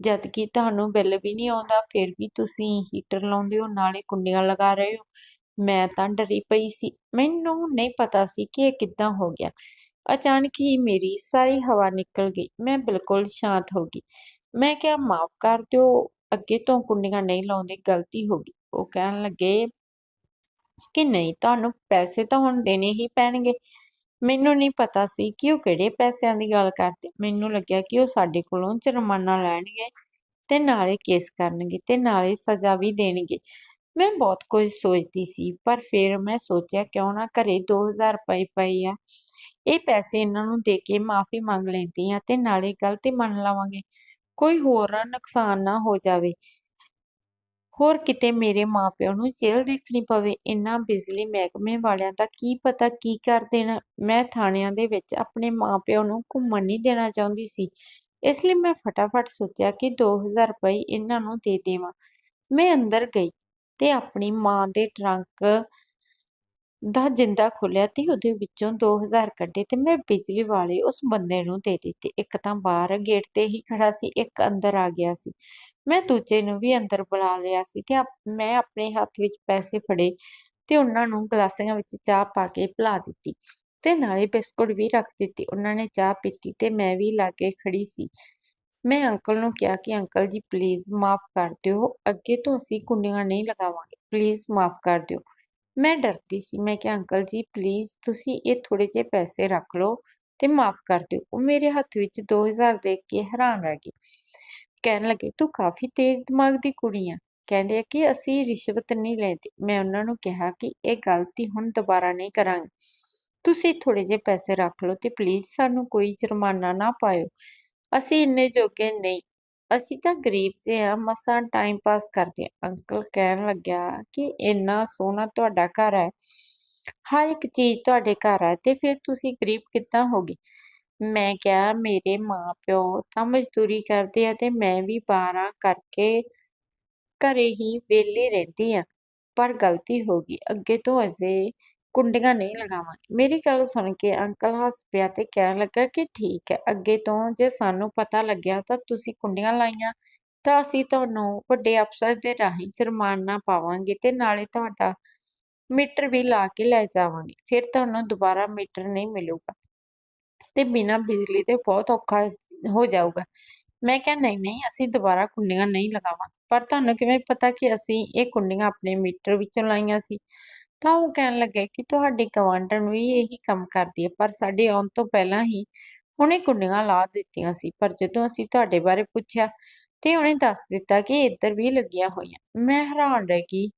ਜਦ ਕਿ ਤੁਹਾਨੂੰ ਬਿੱਲ ਵੀ ਨਹੀਂ ਆਉਂਦਾ, ਫਿਰ ਵੀ ਤੁਸੀਂ ਹੀਟਰ ਲਾਉਂਦੇ ਹੋ, ਨਾਲੇ ਕੁੰਡੀਆਂ ਲਗਾ ਰਹੇ ਹੋ। ਮੈਂ ਤਾਂ ਡਰੀ ਪਈ ਸੀ। ਮੈਨੂੰ ਨਹੀਂ ਪਤਾ ਸੀ ਕਿ ਇਹ ਕਿੱਦਾਂ ਹੋ ਗਿਆ। ਅਚਾਨਕ ਹੀ ਮੇਰੀ ਸਾਰੀ ਹਵਾ ਨਿਕਲ ਗਈ। ਮੈਂ ਬਿਲਕੁਲ ਸ਼ਾਂਤ ਹੋ ਗਈ। ਮੈਂ ਕਿਹਾ, ਮਾਫ ਕਰ ਦਿਓ। ਅੱਗੇ ਤੋਂ ਕੁੰਡੀਆਂ ਨਹੀਂ ਲਾਉਂਦੇ। ਗਲਤੀ ਹੋ ਗਈ। ਉਹ ਕਹਿਣ ਲੱਗੇ ਕਿ ਨਹੀਂ, ਤੁਹਾਨੂੰ ਪੈਸੇ ਤਾਂ ਹੁਣ ਦੇਣੇ ਹੀ ਪੈਣਗੇ। ਮੈਨੂੰ ਨਹੀਂ ਪਤਾ ਸੀ ਕਿ ਉਹ ਕਿਹੜੇ ਪੈਸਿਆਂ ਦੀ ਗੱਲ ਕਰਦੇ। ਮੈਨੂੰ ਲੱਗਿਆ ਕਿ ਉਹ ਸਾਡੇ ਕੋਲੋਂ ਜੁਰਮਾਨਾ ਲੈਣਗੇ ਤੇ ਨਾਲੇ ਕੇਸ ਕਰਨਗੇ ਤੇ ਨਾਲੇ ਸਜ਼ਾ ਵੀ ਦੇਣਗੇ। ਮੈਂ ਬਹੁਤ ਕੁਝ ਸੋਚਦੀ ਸੀ, ਪਰ ਫਿਰ ਮੈਂ ਸੋਚਿਆ ਕਿਉਂ ਨਾ ਘਰੇ 2000 ਰੁਪਏ ਪਏ ਆ। ਇਹ ਪੈਸੇ ਇਹਨਾਂ ਨੂੰ ਦੇ ਕੇ ਮਾਫੀ ਮੰਗ ਲੈਂਦੀ ਆ ਤੇ ਨਾਲੇ ਗਲਤੀ ਮੰਨ ਲਵਾਂਗੇ। ਕੋਈ ਹੋਰ ਨੁਕਸਾਨ ਨਾ ਹੋ ਜਾਵੇ। ਹੋਰ ਕਿਤੇ ਮੇਰੇ ਮਾਪਿਆਂ ਨੂੰ ਜੇਲ੍ਹ ਦੇਖਣੀ ਪਵੇ ਇਹਨਾਂ ਬਿਜਲੀ ਮਹਿਕਮੇ ਵਾਲਿਆਂ ਦਾ ਕੀ ਪਤਾ ਕੀ ਕਰ ਦੇਣਾ? ਮੈਂ ਥਾਣਿਆਂ ਦੇ ਵਿੱਚ ਆਪਣੇ ਮਾਪਿਆਂ ਨੂੰ ਘੁੰਮਣ ਨਹੀਂ ਦੇਣਾ ਚਾਹੁੰਦੀ ਸੀ। ਇਸ ਲਈ ਮੈਂ ਫਟਾਫਟ ਸੋਚਿਆ ਕਿ 2000 ਰੁਪਏ ਇਹਨਾਂ ਨੂੰ ਦੇ ਦੇਵਾਂ। ਮੈਂ ਅੰਦਰ ਗਈ ਤੇ ਆਪਣੀ ਮਾਂ ਦੇ ਟਰੰਕ ਦਾ ਜਿੰਦਾ ਖੋਲਿਆ ਤੇ ਉਹਦੇ ਵਿੱਚੋਂ 2000 ਕੱਢੇ ਤੇ ਮੈਂ ਬਿਜਲੀ ਵਾਲੇ ਉਸ ਬੰਦੇ ਨੂੰ ਦੇ ਦਿੱਤੇ। ਇੱਕ ਤਾਂ ਬਾਹਰ ਗੇਟ ਤੇ ਹੀ ਖੜਾ ਸੀ, ਇੱਕ ਅੰਦਰ ਆ ਗਿਆ ਸੀ। ਮੈਂ ਦੂਜੇ ਨੂੰ ਵੀ ਅੰਦਰ ਬੁਲਾ ਲਿਆ ਸੀ ਤੇ ਮੈਂ ਆਪਣੇ ਹੱਥ ਵਿੱਚ ਪੈਸੇ ਫੜੇ ਤੇ ਉਹਨਾਂ ਨੂੰ ਗਲਾਸੀਆਂ ਵਿੱਚ ਚਾਹ ਪਾ ਕੇ ਪਿਲਾ ਦਿੱਤੀ ਤੇ ਨਾਲੇ ਬਿਸਕੁਟ ਵੀ ਰੱਖ ਦਿੱਤੀ। ਉਹਨਾਂ ਨੇ ਚਾਹ ਪੀਤੀ ਤੇ ਮੈਂ ਵੀ ਲਾਗੇ ਖੜੀ ਸੀ। ਮੈਂ ਅੰਕਲ ਨੂੰ ਕਿਹਾ ਕਿ ਅੰਕਲ ਜੀ ਪਲੀਜ਼ ਮਾਫ ਕਰ ਦਿਓ। ਅੱਗੇ ਤੋਂ ਅਸੀਂ ਕੁੰਡੀਆਂ ਨਹੀਂ ਲਗਾਵਾਂਗੇ। ਪਲੀਜ਼ ਮਾਫ ਕਰ ਦਿਓ। ਮੈਂ ਡਰਦੀ ਸੀ। ਮੈਂ ਕਿਹਾ, ਅੰਕਲ ਜੀ ਪਲੀਜ਼ ਤੁਸੀਂ ਇਹ ਥੋੜੇ ਜਿਹੇ ਪੈਸੇ ਰੱਖ ਲਓ ਤੇ ਮਾਫ ਕਰ ਦਿਓ। ਉਹ ਮੇਰੇ ਹੱਥ ਵਿੱਚ 2000 ਦੇਖ ਕੇ ਹੈਰਾਨ ਰਹਿ ਗਏ। ਕਹਿਣ ਲੱਗੇ, ਤੂੰ ਕਾਫੀ ਤੇਜ਼ ਦਿਮਾਗ ਦੀ ਕੁੜੀ ਆ। ਕਹਿੰਦੇ ਆ ਕਿ ਅਸੀਂ ਰਿਸ਼ਵਤ ਨਹੀਂ ਲੈਂਦੇ। ਮੈਂ ਉਹਨਾਂ ਨੂੰ ਕਿਹਾ ਕਿ ਇਹ ਗਲਤੀ ਹੁਣ ਦੁਬਾਰਾ ਨਹੀਂ ਕਰਾਂਗੇ। ਤੁਸੀਂ ਥੋੜੇ ਜਿਹੇ ਪੈਸੇ ਰੱਖ ਲਓ ਤੇ ਪਲੀਜ਼ ਸਾਨੂੰ ਕੋਈ ਜੁਰਮਾਨਾ ਨਾ ਪਾਇਓ। ਅਸੀਂ ਇੰਨੇ ਜੋਗੇ ਨਹੀਂ। ਅਸੀਂ ਤਾਂ ਗਰੀਬ ਜਿਹੇ ਆ, ਮਸਾਂ ਟਾਈਮ ਪਾਸ ਕਰਦੇ ਆ। ਅੰਕਲ ਕਹਿਣ ਲੱਗਿਆ ਕਿ ਇੰਨਾ ਸੋਹਣਾ ਤੁਹਾਡਾ ਘਰ ਹੈ। ਹਰ ਇੱਕ ਚੀਜ਼ ਤੁਹਾਡੇ ਘਰ ਹੈ ਤੇ ਫਿਰ ਤੁਸੀਂ ਗਰੀਬ ਕਿੱਦਾਂ ਹੋਗੇ? ਮੈਂ ਕਿਹਾ, ਮੇਰੇ ਮਾਂ ਪਿਓ ਤਾਂ ਮਜ਼ਦੂਰੀ ਕਰਦੇ ਆ ਤੇ ਮੈਂ ਵੀ ਬਾਰਾਂ ਕਰਕੇ ਘਰੇ ਹੀ ਵਿਹਲੀ ਰਹਿੰਦੀ ਆ। ਪਰ ਗਲਤੀ ਹੋ ਗਈ। ਅੱਗੇ ਤੋਂ ਅਜੇ ਕੁੰਡੀਆਂ ਨਹੀਂ ਲਗਾਵਾਂਗੇ। ਮੇਰੀ ਗੱਲ ਸੁਣ ਕੇ ਅੰਕਲ ਹੱਸ ਪਿਆ ਤੇ ਕਹਿਣ ਲੱਗਾ ਕਿ ਠੀਕ ਹੈ, ਅੱਗੇ ਤੋਂ ਜੇ ਸਾਨੂੰ ਪਤਾ ਲੱਗਿਆ ਤਾਂ ਤੁਸੀਂ ਕੁੰਡੀਆਂ ਲਾਈਆਂ ਤਾਂ ਅਸੀਂ ਤੁਹਾਨੂੰ ਵੱਡੇ ਅਫਸਰ ਦੇ ਰਾਹੀਂ ਜੁਰਮਾਨਾ ਪਾਵਾਂਗੇ ਤੇ ਨਾਲੇ ਤੁਹਾਡਾ ਮੀਟਰ ਵੀ ਲਾ ਕੇ ਲੈ ਜਾਵਾਂਗੇ। ਫਿਰ ਤੁਹਾਨੂੰ ਦੁਬਾਰਾ ਮੀਟਰ ਨਹੀਂ ਮਿਲੂਗਾ। ਤੇ ਬਿਨਾਂ ਬਿਜਲੀ ਦੇ ਬਹੁਤ ਔਖਾ ਹੋ ਜਾਊਗਾ। ਮੈਂ ਕਿਹਾ, ਨਹੀਂ ਨਹੀਂ, ਅਸੀਂ ਦੁਬਾਰਾ ਕੁੰਡੀਆਂ ਨਹੀਂ ਲਗਾਵਾਂਗੇ। ਪਰ ਤੁਹਾਨੂੰ ਕਿਵੇਂ ਪਤਾ ਕਿ ਅਸੀਂ ਇਹ ਕੁੰਡੀਆਂ ਆਪਣੇ ਮੀਟਰ ਵਿੱਚੋਂ ਲਾਈਆਂ ਸੀ? ਤਾਂ ਉਹ ਕਹਿਣ ਲੱਗੇ ਕਿ ਤੁਹਾਡੀ ਗਵਾਂਢਣ ਵੀ ਇਹੀ ਕੰਮ ਕਰਦੀ ਹੈ, ਪਰ ਸਾਡੇ ਆਉਣ ਤੋਂ ਪਹਿਲਾਂ ਹੀ ਉਹਨੇ ਕੁੰਡੀਆਂ ਲਾ ਦਿੱਤੀਆਂ ਸੀ। ਪਰ ਜਦੋਂ ਅਸੀਂ ਤੁਹਾਡੇ ਬਾਰੇ ਪੁੱਛਿਆ ਤੇ ਉਹਨੇ ਦੱਸ ਦਿੱਤਾ ਕਿ ਇੱਧਰ ਵੀ ਲੱਗੀਆਂ ਹੋਈਆਂ। ਮੈਂ ਹੈਰਾਨ ਰਹਿ ਗਈ।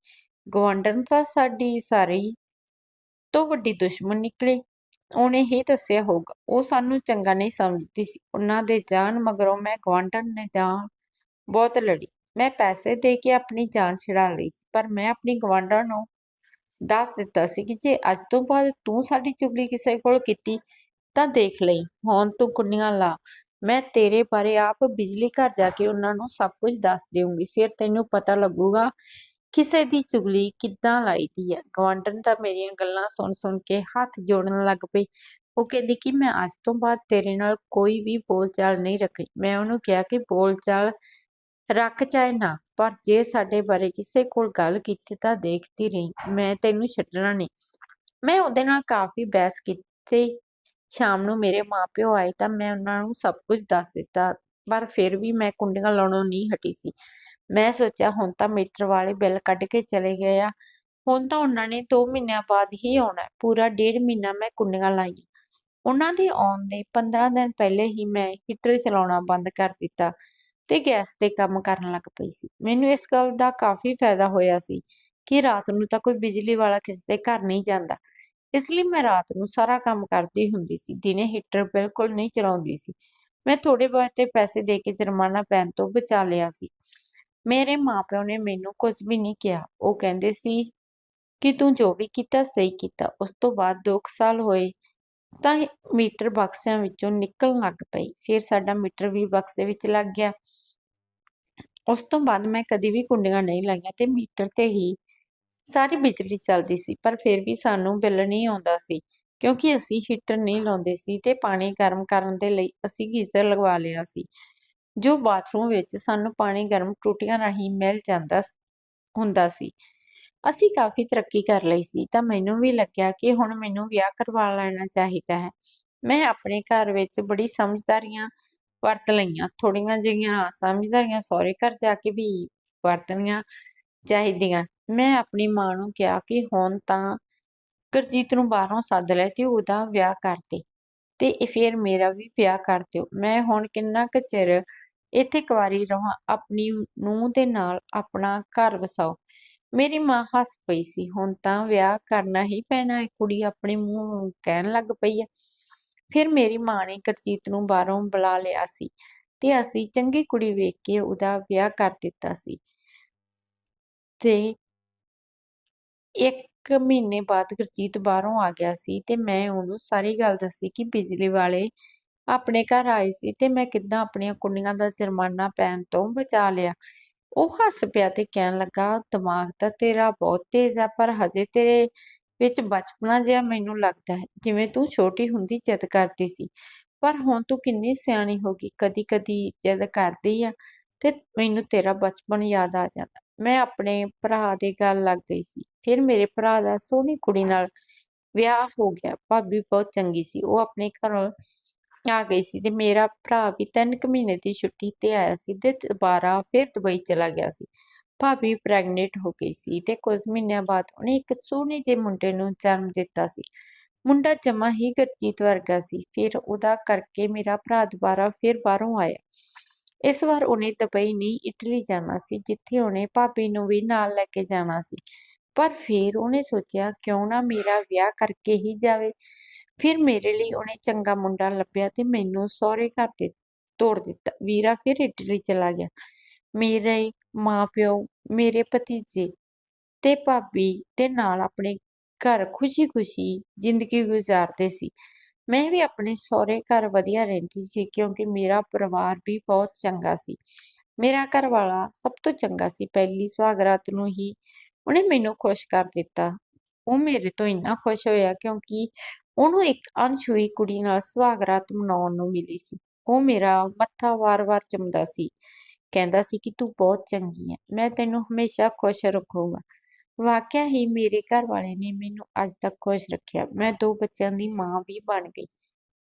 ਗਵਾਂਢਣ ਤਾਂ ਸਾਡੀ ਸਾਰੀ ਤੋਂ ਵੱਡੀ ਦੁਸ਼ਮਣ ਨਿਕਲੇ। ਉਹਨੇ ਹੀ ਦੱਸਿਆ ਹੋਊਗਾ। ਉਹ ਸਾਨੂੰ ਚੰਗਾ ਨਹੀਂ ਸਮਝਦੀ ਸੀ। ਉਹਨਾਂ ਦੇ ਜਾਣ ਮਗਰੋਂ ਮੈਂ ਗਵਾਂਢਣ ਨੇ ਜਾਨ ਬਹੁਤ ਲੜੀ। ਮੈਂ ਪੈਸੇ ਦੇ ਕੇ ਆਪਣੀ ਜਾਨ ਛੁਡਾ ਲਈ ਸੀ, ਪਰ ਮੈਂ ਆਪਣੀ ਗਵਾਂਢਣ ਨੂੰ ਦੱਸ ਦਿੱਤਾ ਸੀ ਕਿ ਜੇ ਅੱਜ ਤੋਂ ਬਾਅਦ ਤੂੰ ਸਾਡੀ ਚੁਗਲੀ ਕਿਸੇ ਕੋਲ ਕੀਤੀ, ਤਾਂ ਦੇਖ ਲਈ, ਹੁਣ ਤੂੰ ਕੁੰਡੀਆਂ ਲਾ। ਮੈਂ ਤੇਰੇ ਬਾਰੇ ਆਪ ਬਿਜਲੀ ਘਰ ਜਾ ਕੇ ਉਹਨਾਂ ਨੂੰ ਸਭ ਕੁਝ ਦੱਸ ਦੇਵਾਂਗੀ ਫਿਰ ਤੈਨੂੰ ਪਤਾ ਲੱਗੂਗਾ ਕਿਸੇ ਦੀ ਚੁਗਲੀ ਕਿੱਦਾਂ ਲਾਈਦੀ ਹੈ? ਗਵਾਂਢਣ ਤਾਂ ਮੇਰੀਆਂ ਗੱਲਾਂ ਸੁਣ ਸੁਣ ਕੇ ਹੱਥ ਜੋੜਨ ਲੱਗ ਪਈ। ਉਹ ਕਹਿੰਦੀ ਕਿ ਮੈਂ ਅੱਜ ਤੋਂ ਬਾਅਦ ਤੇਰੇ ਨਾਲ ਕੋਈ ਵੀ ਬੋਲਚਾਲ ਨਹੀਂ ਰੱਖਣੀ। ਮੈਂ ਉਹਨੂੰ ਕਿਹਾ ਕਿ ਬੋਲਚਾਲ ਰੱਖ ਚਾਹੇ ਨਾ, ਪਰ ਜੇ ਸਾਡੇ ਬਾਰੇ ਕਿਸੇ ਕੋਲ ਗੱਲ ਕੀਤੀ ਤਾਂ ਦੇਖਦੀ ਰਹੀ। ਮੈਂ ਤੈਨੂੰ ਛੱਡਣਾ ਨਹੀਂ। ਮੈਂ ਉਹਦੇ ਨਾਲ ਕਾਫੀ ਬਹਿਸ ਕੀਤੀ। ਸ਼ਾਮ ਨੂੰ ਮੇਰੇ ਮਾਪਿਓ ਆਏ ਤਾਂ ਮੈਂ ਉਹਨਾਂ ਨੂੰ ਸਭ ਕੁਝ ਦੱਸ ਦਿੱਤਾ। ਪਰ ਫਿਰ ਵੀ ਮੈਂ ਕੁੰਡੀਆਂ ਲਾਉਣੋਂ ਨਹੀਂ ਹਟੀ ਸੀ। ਮੈਂ ਸੋਚਿਆ ਹੁਣ ਤਾਂ ਮੀਟਰ ਵਾਲੇ ਬਿੱਲ ਕੱਢ ਕੇ ਚਲੇ ਗਏ ਆ। ਹੁਣ ਤਾਂ ਉਹਨਾਂ ਨੇ 2 ਮਹੀਨਿਆਂ ਬਾਅਦ ਹੀ ਆਉਣਾ ਪੂਰਾ ਡੇਢ ਮਹੀਨਾ ਮੈਂ ਕੁੰਡੀਆਂ ਲਾਈਆਂ। ਉਹਨਾਂ ਦੇ ਆਉਣ ਦੇ 15 ਦਿਨ ਪਹਿਲੇ ਹੀ ਮੈਂ ਹੀਟਰ ਚਲਾਉਣਾ ਬੰਦ ਕਰ ਦਿੱਤਾ ਤੇ ਗੈਸ ਤੇ ਕੰਮ ਕਰਨ ਲੱਗ ਪਈ ਸੀ। ਮੈਨੂੰ ਇਸ ਗੱਲ ਦਾ ਕਾਫੀ ਫਾਇਦਾ ਹੋਇਆ ਸੀ ਕਿ ਰਾਤ ਨੂੰ ਤਾਂ ਕੋਈ ਬਿਜਲੀ ਵਾਲਾ ਕਿਸੇ ਦੇ ਘਰ ਨਹੀਂ ਜਾਂਦਾ। ਇਸ ਲਈ ਮੈਂ ਰਾਤ ਨੂੰ ਸਾਰਾ ਕੰਮ ਕਰਦੀ ਹੁੰਦੀ ਸੀ। ਦਿਨੇ ਹੀਟਰ ਬਿਲਕੁਲ ਨਹੀਂ ਚਲਾਉਂਦੀ ਸੀ। ਮੈਂ ਥੋੜੇ ਬਹੁਤੇ ਪੈਸੇ ਦੇ ਕੇ ਜੁਰਮਾਨਾ ਪੈਣ ਤੋਂ ਬਚਾ ਲਿਆ ਸੀ। ਮੇਰੇ ਮਾਪਿਓ ਨੇ ਮੈਨੂੰ ਕੁਝ ਵੀ ਨਹੀਂ ਕਿਹਾ ਉਹ ਕਹਿੰਦੇ ਸੀ ਕਿ ਤੂੰ ਜੋ ਵੀ ਕੀਤਾ ਸਹੀ ਕੀਤਾ ਉਸ ਤੋਂ ਬਾਅਦ 2 ਸਾਲ ਹੋਏ ਤਾਂ ਮੀਟਰ ਬਕਸਿਆਂ ਵਿੱਚੋਂ ਨਿਕਲਣ ਲੱਗ ਪਈ ਫਿਰ ਸਾਡਾ ਮੀਟਰ ਵੀ ਬਕਸੇ ਵਿੱਚ ਲੱਗ ਗਿਆ ਉਸ ਤੋਂ ਬਾਅਦ ਮੈਂ ਕਦੀ ਵੀ ਕੁੰਡੀਆਂ ਨਹੀਂ ਲਾਈਆਂ ਤੇ ਮੀਟਰ ਤੇ ਹੀ ਸਾਰੀ ਬਿਜਲੀ ਚੱਲਦੀ ਸੀ ਪਰ ਫਿਰ ਵੀ ਸਾਨੂੰ ਬਿੱਲ ਨਹੀਂ ਆਉਂਦਾ ਸੀ ਕਿਉਂਕਿ ਅਸੀਂ ਹੀਟਰ ਨਹੀਂ ਲਾਉਂਦੇ ਸੀ ਤੇ ਪਾਣੀ ਗਰਮ ਕਰਨ ਦੇ ਲਈ ਅਸੀਂ ਗੀਜ਼ਰ ਲਗਵਾ ਲਿਆ ਸੀ ਜੋ ਬਾਥਰੂਮ ਵਿੱਚ ਸਾਨੂੰ ਪਾਣੀ ਗਰਮ ਟੂਟੀਆਂ ਰਾਹੀਂ ਮਿਲ ਜਾਂਦਾ ਹੁੰਦਾ ਸੀ। ਅਸੀਂ ਕਾਫੀ ਤਰੱਕੀ ਕਰ ਲਈ ਸੀ, ਤਾਂ ਮੈਨੂੰ ਵੀ ਲੱਗਿਆ ਕਿ ਹੁਣ ਮੈਨੂੰ ਵਿਆਹ ਕਰਵਾ ਲੈਣਾ ਚਾਹੀਦਾ ਹੈ। ਮੈਂ ਆਪਣੇ ਘਰ ਵਿੱਚ ਬੜੀ ਸਮਝਦਾਰੀਆਂ ਵਰਤ ਲਈਆਂ ਥੋੜੀਆਂ ਜਿਹੀਆਂ ਸਮਝਦਾਰੀਆਂ ਸਹੁਰੇ ਘਰ ਜਾ ਕੇ ਵੀ ਵਰਤਣੀਆਂ ਚਾਹੀਦੀਆਂ। ਮੈਂ ਆਪਣੀ ਮਾਂ ਨੂੰ ਕਿਹਾ ਕਿ ਹੁਣ ਤਾਂ ਗੁਰਜੀਤ ਨੂੰ ਬਾਹਰੋਂ ਸੱਦ ਲੈ ਤੇ ਉਹਦਾ ਵਿਆਹ ਕਰ ਦੇ, ਤੇ ਇਹ ਫਿਰ ਮੇਰਾ ਵੀ ਵਿਆਹ ਕਰ ਦਿਓ। ਮੈਂ ਹੁਣ ਕਿੰਨਾ ਕੁ ਚਿਰ ਇੱਥੇ ਕੁਵਾਰੀ ਰਹਾਂ ਆਪਣੀ ਨੂੰਹ ਦੇ ਨਾਲ ਆਪਣਾ ਘਰ ਵਸਾਓ। ਮੇਰੀ ਮਾਂ ਹੱਸ ਪਈ ਸੀ, ਹੁਣ ਤਾਂ ਵਿਆਹ ਕਰਨਾ ਹੀ ਪੈਣਾ ਹੈ, ਕੁੜੀ ਆਪਣੇ ਮੂੰਹ ਕਹਿਣ ਲੱਗ ਪਈ ਹੈ। ਫਿਰ ਮੇਰੀ ਮਾਂ ਨੇ ਗੁਰਜੀਤ ਨੂੰ ਬਾਹਰੋਂ ਬੁਲਾ ਲਿਆ ਸੀ ਤੇ ਅਸੀਂ ਚੰਗੀ ਕੁੜੀ ਵੇਖ ਕੇ ਉਹਦਾ ਵਿਆਹ ਕਰ ਦਿੱਤਾ ਸੀ। ਤੇ ਇੱਕ ਮਹੀਨੇ ਬਾਅਦ ਗੁਰਜੀਤ ਬਾਹਰੋਂ ਆ ਗਿਆ ਸੀ ਤੇ ਮੈਂ ਉਹਨੂੰ ਸਾਰੀ ਗੱਲ ਦੱਸੀ ਕਿ ਬਿਜਲੀ ਵਾਲੇ ਆਪਣੇ ਘਰ ਆਏ ਸੀ ਤੇ ਮੈਂ ਕਿੱਦਾਂ ਆਪਣੀਆਂ ਕੁੰਡੀਆਂ ਦਾ ਜੁਰਮਾਨਾ ਪੈਣ ਤੋਂ ਬਚਾ ਲਿਆ। ਉਹ ਹੱਸ ਪਿਆ ਤੇ ਕਹਿਣ ਲੱਗਾ, ਦਿਮਾਗ ਤਾਂ ਤੇਰਾ ਬਹੁਤ ਤੇਜ਼ ਆ, ਪਰ ਹਜੇ ਤੇਰੇ ਵਿੱਚ ਬਚਪਨਾ ਜਿਹਾ ਮੈਨੂੰ ਲੱਗਦਾ ਹੈ। ਜਿਵੇਂ ਤੂੰ ਛੋਟੀ ਹੁੰਦੀ ਜਿੱਦ ਕਰਦੀ ਸੀ, ਪਰ ਹੁਣ ਤੂੰ ਕਿੰਨੀ ਸਿਆਣੀ ਹੋ ਗਈ ਕਦੀ ਕਦੀ ਜਿੱਦ ਕਰਦੀ ਆ ਤੇ ਮੈਨੂੰ ਤੇਰਾ ਬਚਪਨ ਯਾਦ ਆ ਜਾਂਦਾ। ਮੈਂ ਆਪਣੇ ਭਰਾ ਦੇ ਗੱਲ ਲੱਗ ਗਈ ਸੀ। ਫਿਰ ਮੇਰੇ ਭਰਾ ਦਾ ਸੋਹਣੀ ਕੁੜੀ ਨਾਲ ਵਿਆਹ ਹੋ ਗਿਆ। ਭਾਬੀ ਬਹੁਤ ਚੰਗੀ ਸੀ। ਉਹ ਆਪਣੇ ਘਰੋਂ ਆ ਗਈ ਸੀ ਤੇ ਮੇਰਾ ਭਰਾ ਵੀ ਤਿੰਨ ਕੁ ਮਹੀਨੇ ਦੀ ਛੁੱਟੀ ਤੇ ਆਇਆ ਸੀ ਤੇ ਦੁਬਾਰਾ ਫਿਰ ਦੁਬਈ ਚਲਾ ਗਿਆ ਸੀ। ਭਾਬੀ ਪ੍ਰੈਗਨੈਂਟ ਹੋ ਗਈ ਸੀ ਤੇ ਕੁਝ ਮਹੀਨਿਆਂ ਬਾਅਦ ਉਹਨੇ ਇੱਕ ਸੋਹਣੇ ਜਿਹੇ ਮੁੰਡੇ ਨੂੰ ਜਨਮ ਦਿੱਤਾ ਸੀ। ਮੁੰਡਾ ਜਮਾ ਹੀ ਗੁਰਜੀਤ ਵਰਗਾ ਸੀ, ਫਿਰ ਉਹਦਾ ਕਰਕੇ ਮੇਰਾ ਭਰਾ ਦੁਬਾਰਾ ਫਿਰ ਬਾਹਰੋਂ ਆਇਆ। ਇਸ ਵਾਰ ਉਹਨੇ ਦੁਬਈ ਨਹੀਂ, ਇਟਲੀ ਜਾਣਾ ਸੀ, ਜਿੱਥੇ ਉਹਨੇ ਭਾਬੀ ਨੂੰ ਵੀ ਨਾਲ ਲੈ ਕੇ ਜਾਣਾ ਸੀ। ਪਰ ਫਿਰ ਉਹਨੇ ਸੋਚਿਆ, ਕਿਉਂ ਨਾ ਮੇਰਾ ਵਿਆਹ ਕਰਕੇ ਹੀ ਜਾਵੇ। ਫਿਰ ਮੇਰੇ ਲਈ ਉਹਨੇ ਚੰਗਾ ਮੁੰਡਾ ਲੱਭਿਆ ਤੇ ਮੈਨੂੰ ਸਹੁਰੇ ਘਰ ਤੇ ਤੋੜ ਦਿੱਤਾ। ਵੀਰਾ ਫਿਰ ਇਟਲੀ ਚਲਾ ਗਿਆ। ਮੇਰੇ ਮਾਪਿਓ, ਮੇਰੇ ਭਤੀਜੇ ਤੇ ਭਾਬੀ ਦੇ ਨਾਲ ਆਪਣੇ ਘਰ ਖੁਸ਼ੀ-ਖੁਸ਼ੀ ਜ਼ਿੰਦਗੀ ਗੁਜ਼ਾਰਦੇ ਸੀ। ਮੈਂ ਵੀ ਆਪਣੇ ਸਹੁਰੇ ਘਰ ਵਧੀਆ ਰਹਿੰਦੀ ਸੀ ਕਿਉਂਕਿ ਮੇਰਾ ਪਰਿਵਾਰ ਵੀ ਬਹੁਤ ਚੰਗਾ ਸੀ। ਮੇਰਾ ਘਰ ਵਾਲਾ ਸਭ ਤੋਂ ਚੰਗਾ ਸੀ। ਪਹਿਲੀ ਸੁਹਾਗਰਾਤ ਨੂੰ ਹੀ ਉਹਨੇ ਮੈਨੂੰ ਖੁਸ਼ ਕਰ ਦਿੱਤਾ। ਉਹ ਮੇਰੇ ਤੋਂ ਇੰਨਾ ਖੁਸ਼ ਹੋਇਆ ਕਿਉਂਕਿ ਉਹਨੂੰ ਇੱਕ ਅਣਛੂਈ ਕੁੜੀ ਨਾਲ ਸੁਹਾਗਰਾਤ ਮਨਾਉਣ ਨੂੰ ਮਿਲੀ ਸੀ। ਉਹ ਮੇਰਾ ਮੱਥਾ ਵਾਰ-ਵਾਰ ਚੁੰਮਦਾ ਸੀ। ਕਹਿੰਦਾ ਸੀ ਕਿ ਤੂੰ ਬਹੁਤ ਚੰਗੀ ਹੈ ਮੈਂ ਤੈਨੂੰ ਹਮੇਸ਼ਾ ਖੁਸ਼ ਰੱਖੂਗਾ। ਵਾਕਿਆ ਹੀ ਮੇਰੇ ਘਰ ਵਾਲੇ ਨੇ ਮੈਨੂੰ ਅੱਜ ਤੱਕ ਖੁਸ਼ ਰੱਖਿਆ। ਮੈਂ ਦੋ ਬੱਚਿਆਂ ਦੀ ਮਾਂ ਵੀ ਬਣ ਗਈ।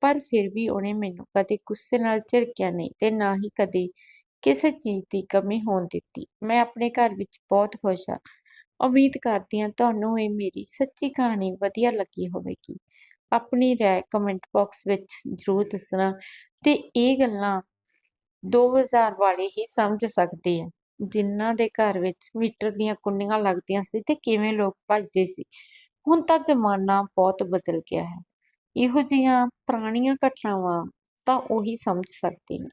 ਪਰ ਫਿਰ ਵੀ ਉਹਨੇ ਮੈਨੂੰ ਕਦੇ ਗੁੱਸੇ ਨਾਲ ਝਿੜਕਿਆ ਨਹੀਂ ਤੇ ਨਾ ਹੀ ਕਦੇ ਕਿਸੇ ਚੀਜ਼ ਦੀ ਕਮੀ ਹੋਣ ਦਿੱਤੀ। ਮੈਂ ਆਪਣੇ ਘਰ ਵਿੱਚ ਬਹੁਤ ਖੁਸ਼ ਹਾਂ। ਉਮੀਦ ਕਰਦੀ ਹਾਂ ਤੁਹਾਨੂੰ ਇਹ ਮੇਰੀ ਸੱਚੀ ਕਹਾਣੀ ਵਧੀਆ ਲੱਗੀ ਹੋਵੇਗੀ। ਆਪਣੀ ਰਾਏ ਕਮੈਂਟ ਬਾਕਸ ਵਿੱਚ ਜ਼ਰੂਰ ਦੱਸਣਾ ਤੇ ਇਹ ਗੱਲਾਂ 2000 ਵਾਲੇ ਹੀ ਸਮਝ ਸਕਦੇ ਆ। ਜਿਨ੍ਹਾਂ ਦੇ ਘਰ ਵਿੱਚ ਮੀਟਰ ਦੀਆਂ ਕੁੰਡੀਆਂ ਲੱਗਦੀਆਂ ਸੀ ਤੇ ਕਿਵੇਂ ਲੋਕ ਭੱਜਦੇ ਸੀ। ਹੁਣ ਤਾਂ ਜ਼ਮਾਨਾ ਬਹੁਤ ਬਦਲ ਗਿਆ ਹੈ। ਇਹੋ ਜਿਹੀਆਂ ਪੁਰਾਣੀਆਂ ਘਟਨਾਵਾਂ ਤਾਂ ਉਹੀ ਸਮਝ ਸਕਦੇ ਨੇ।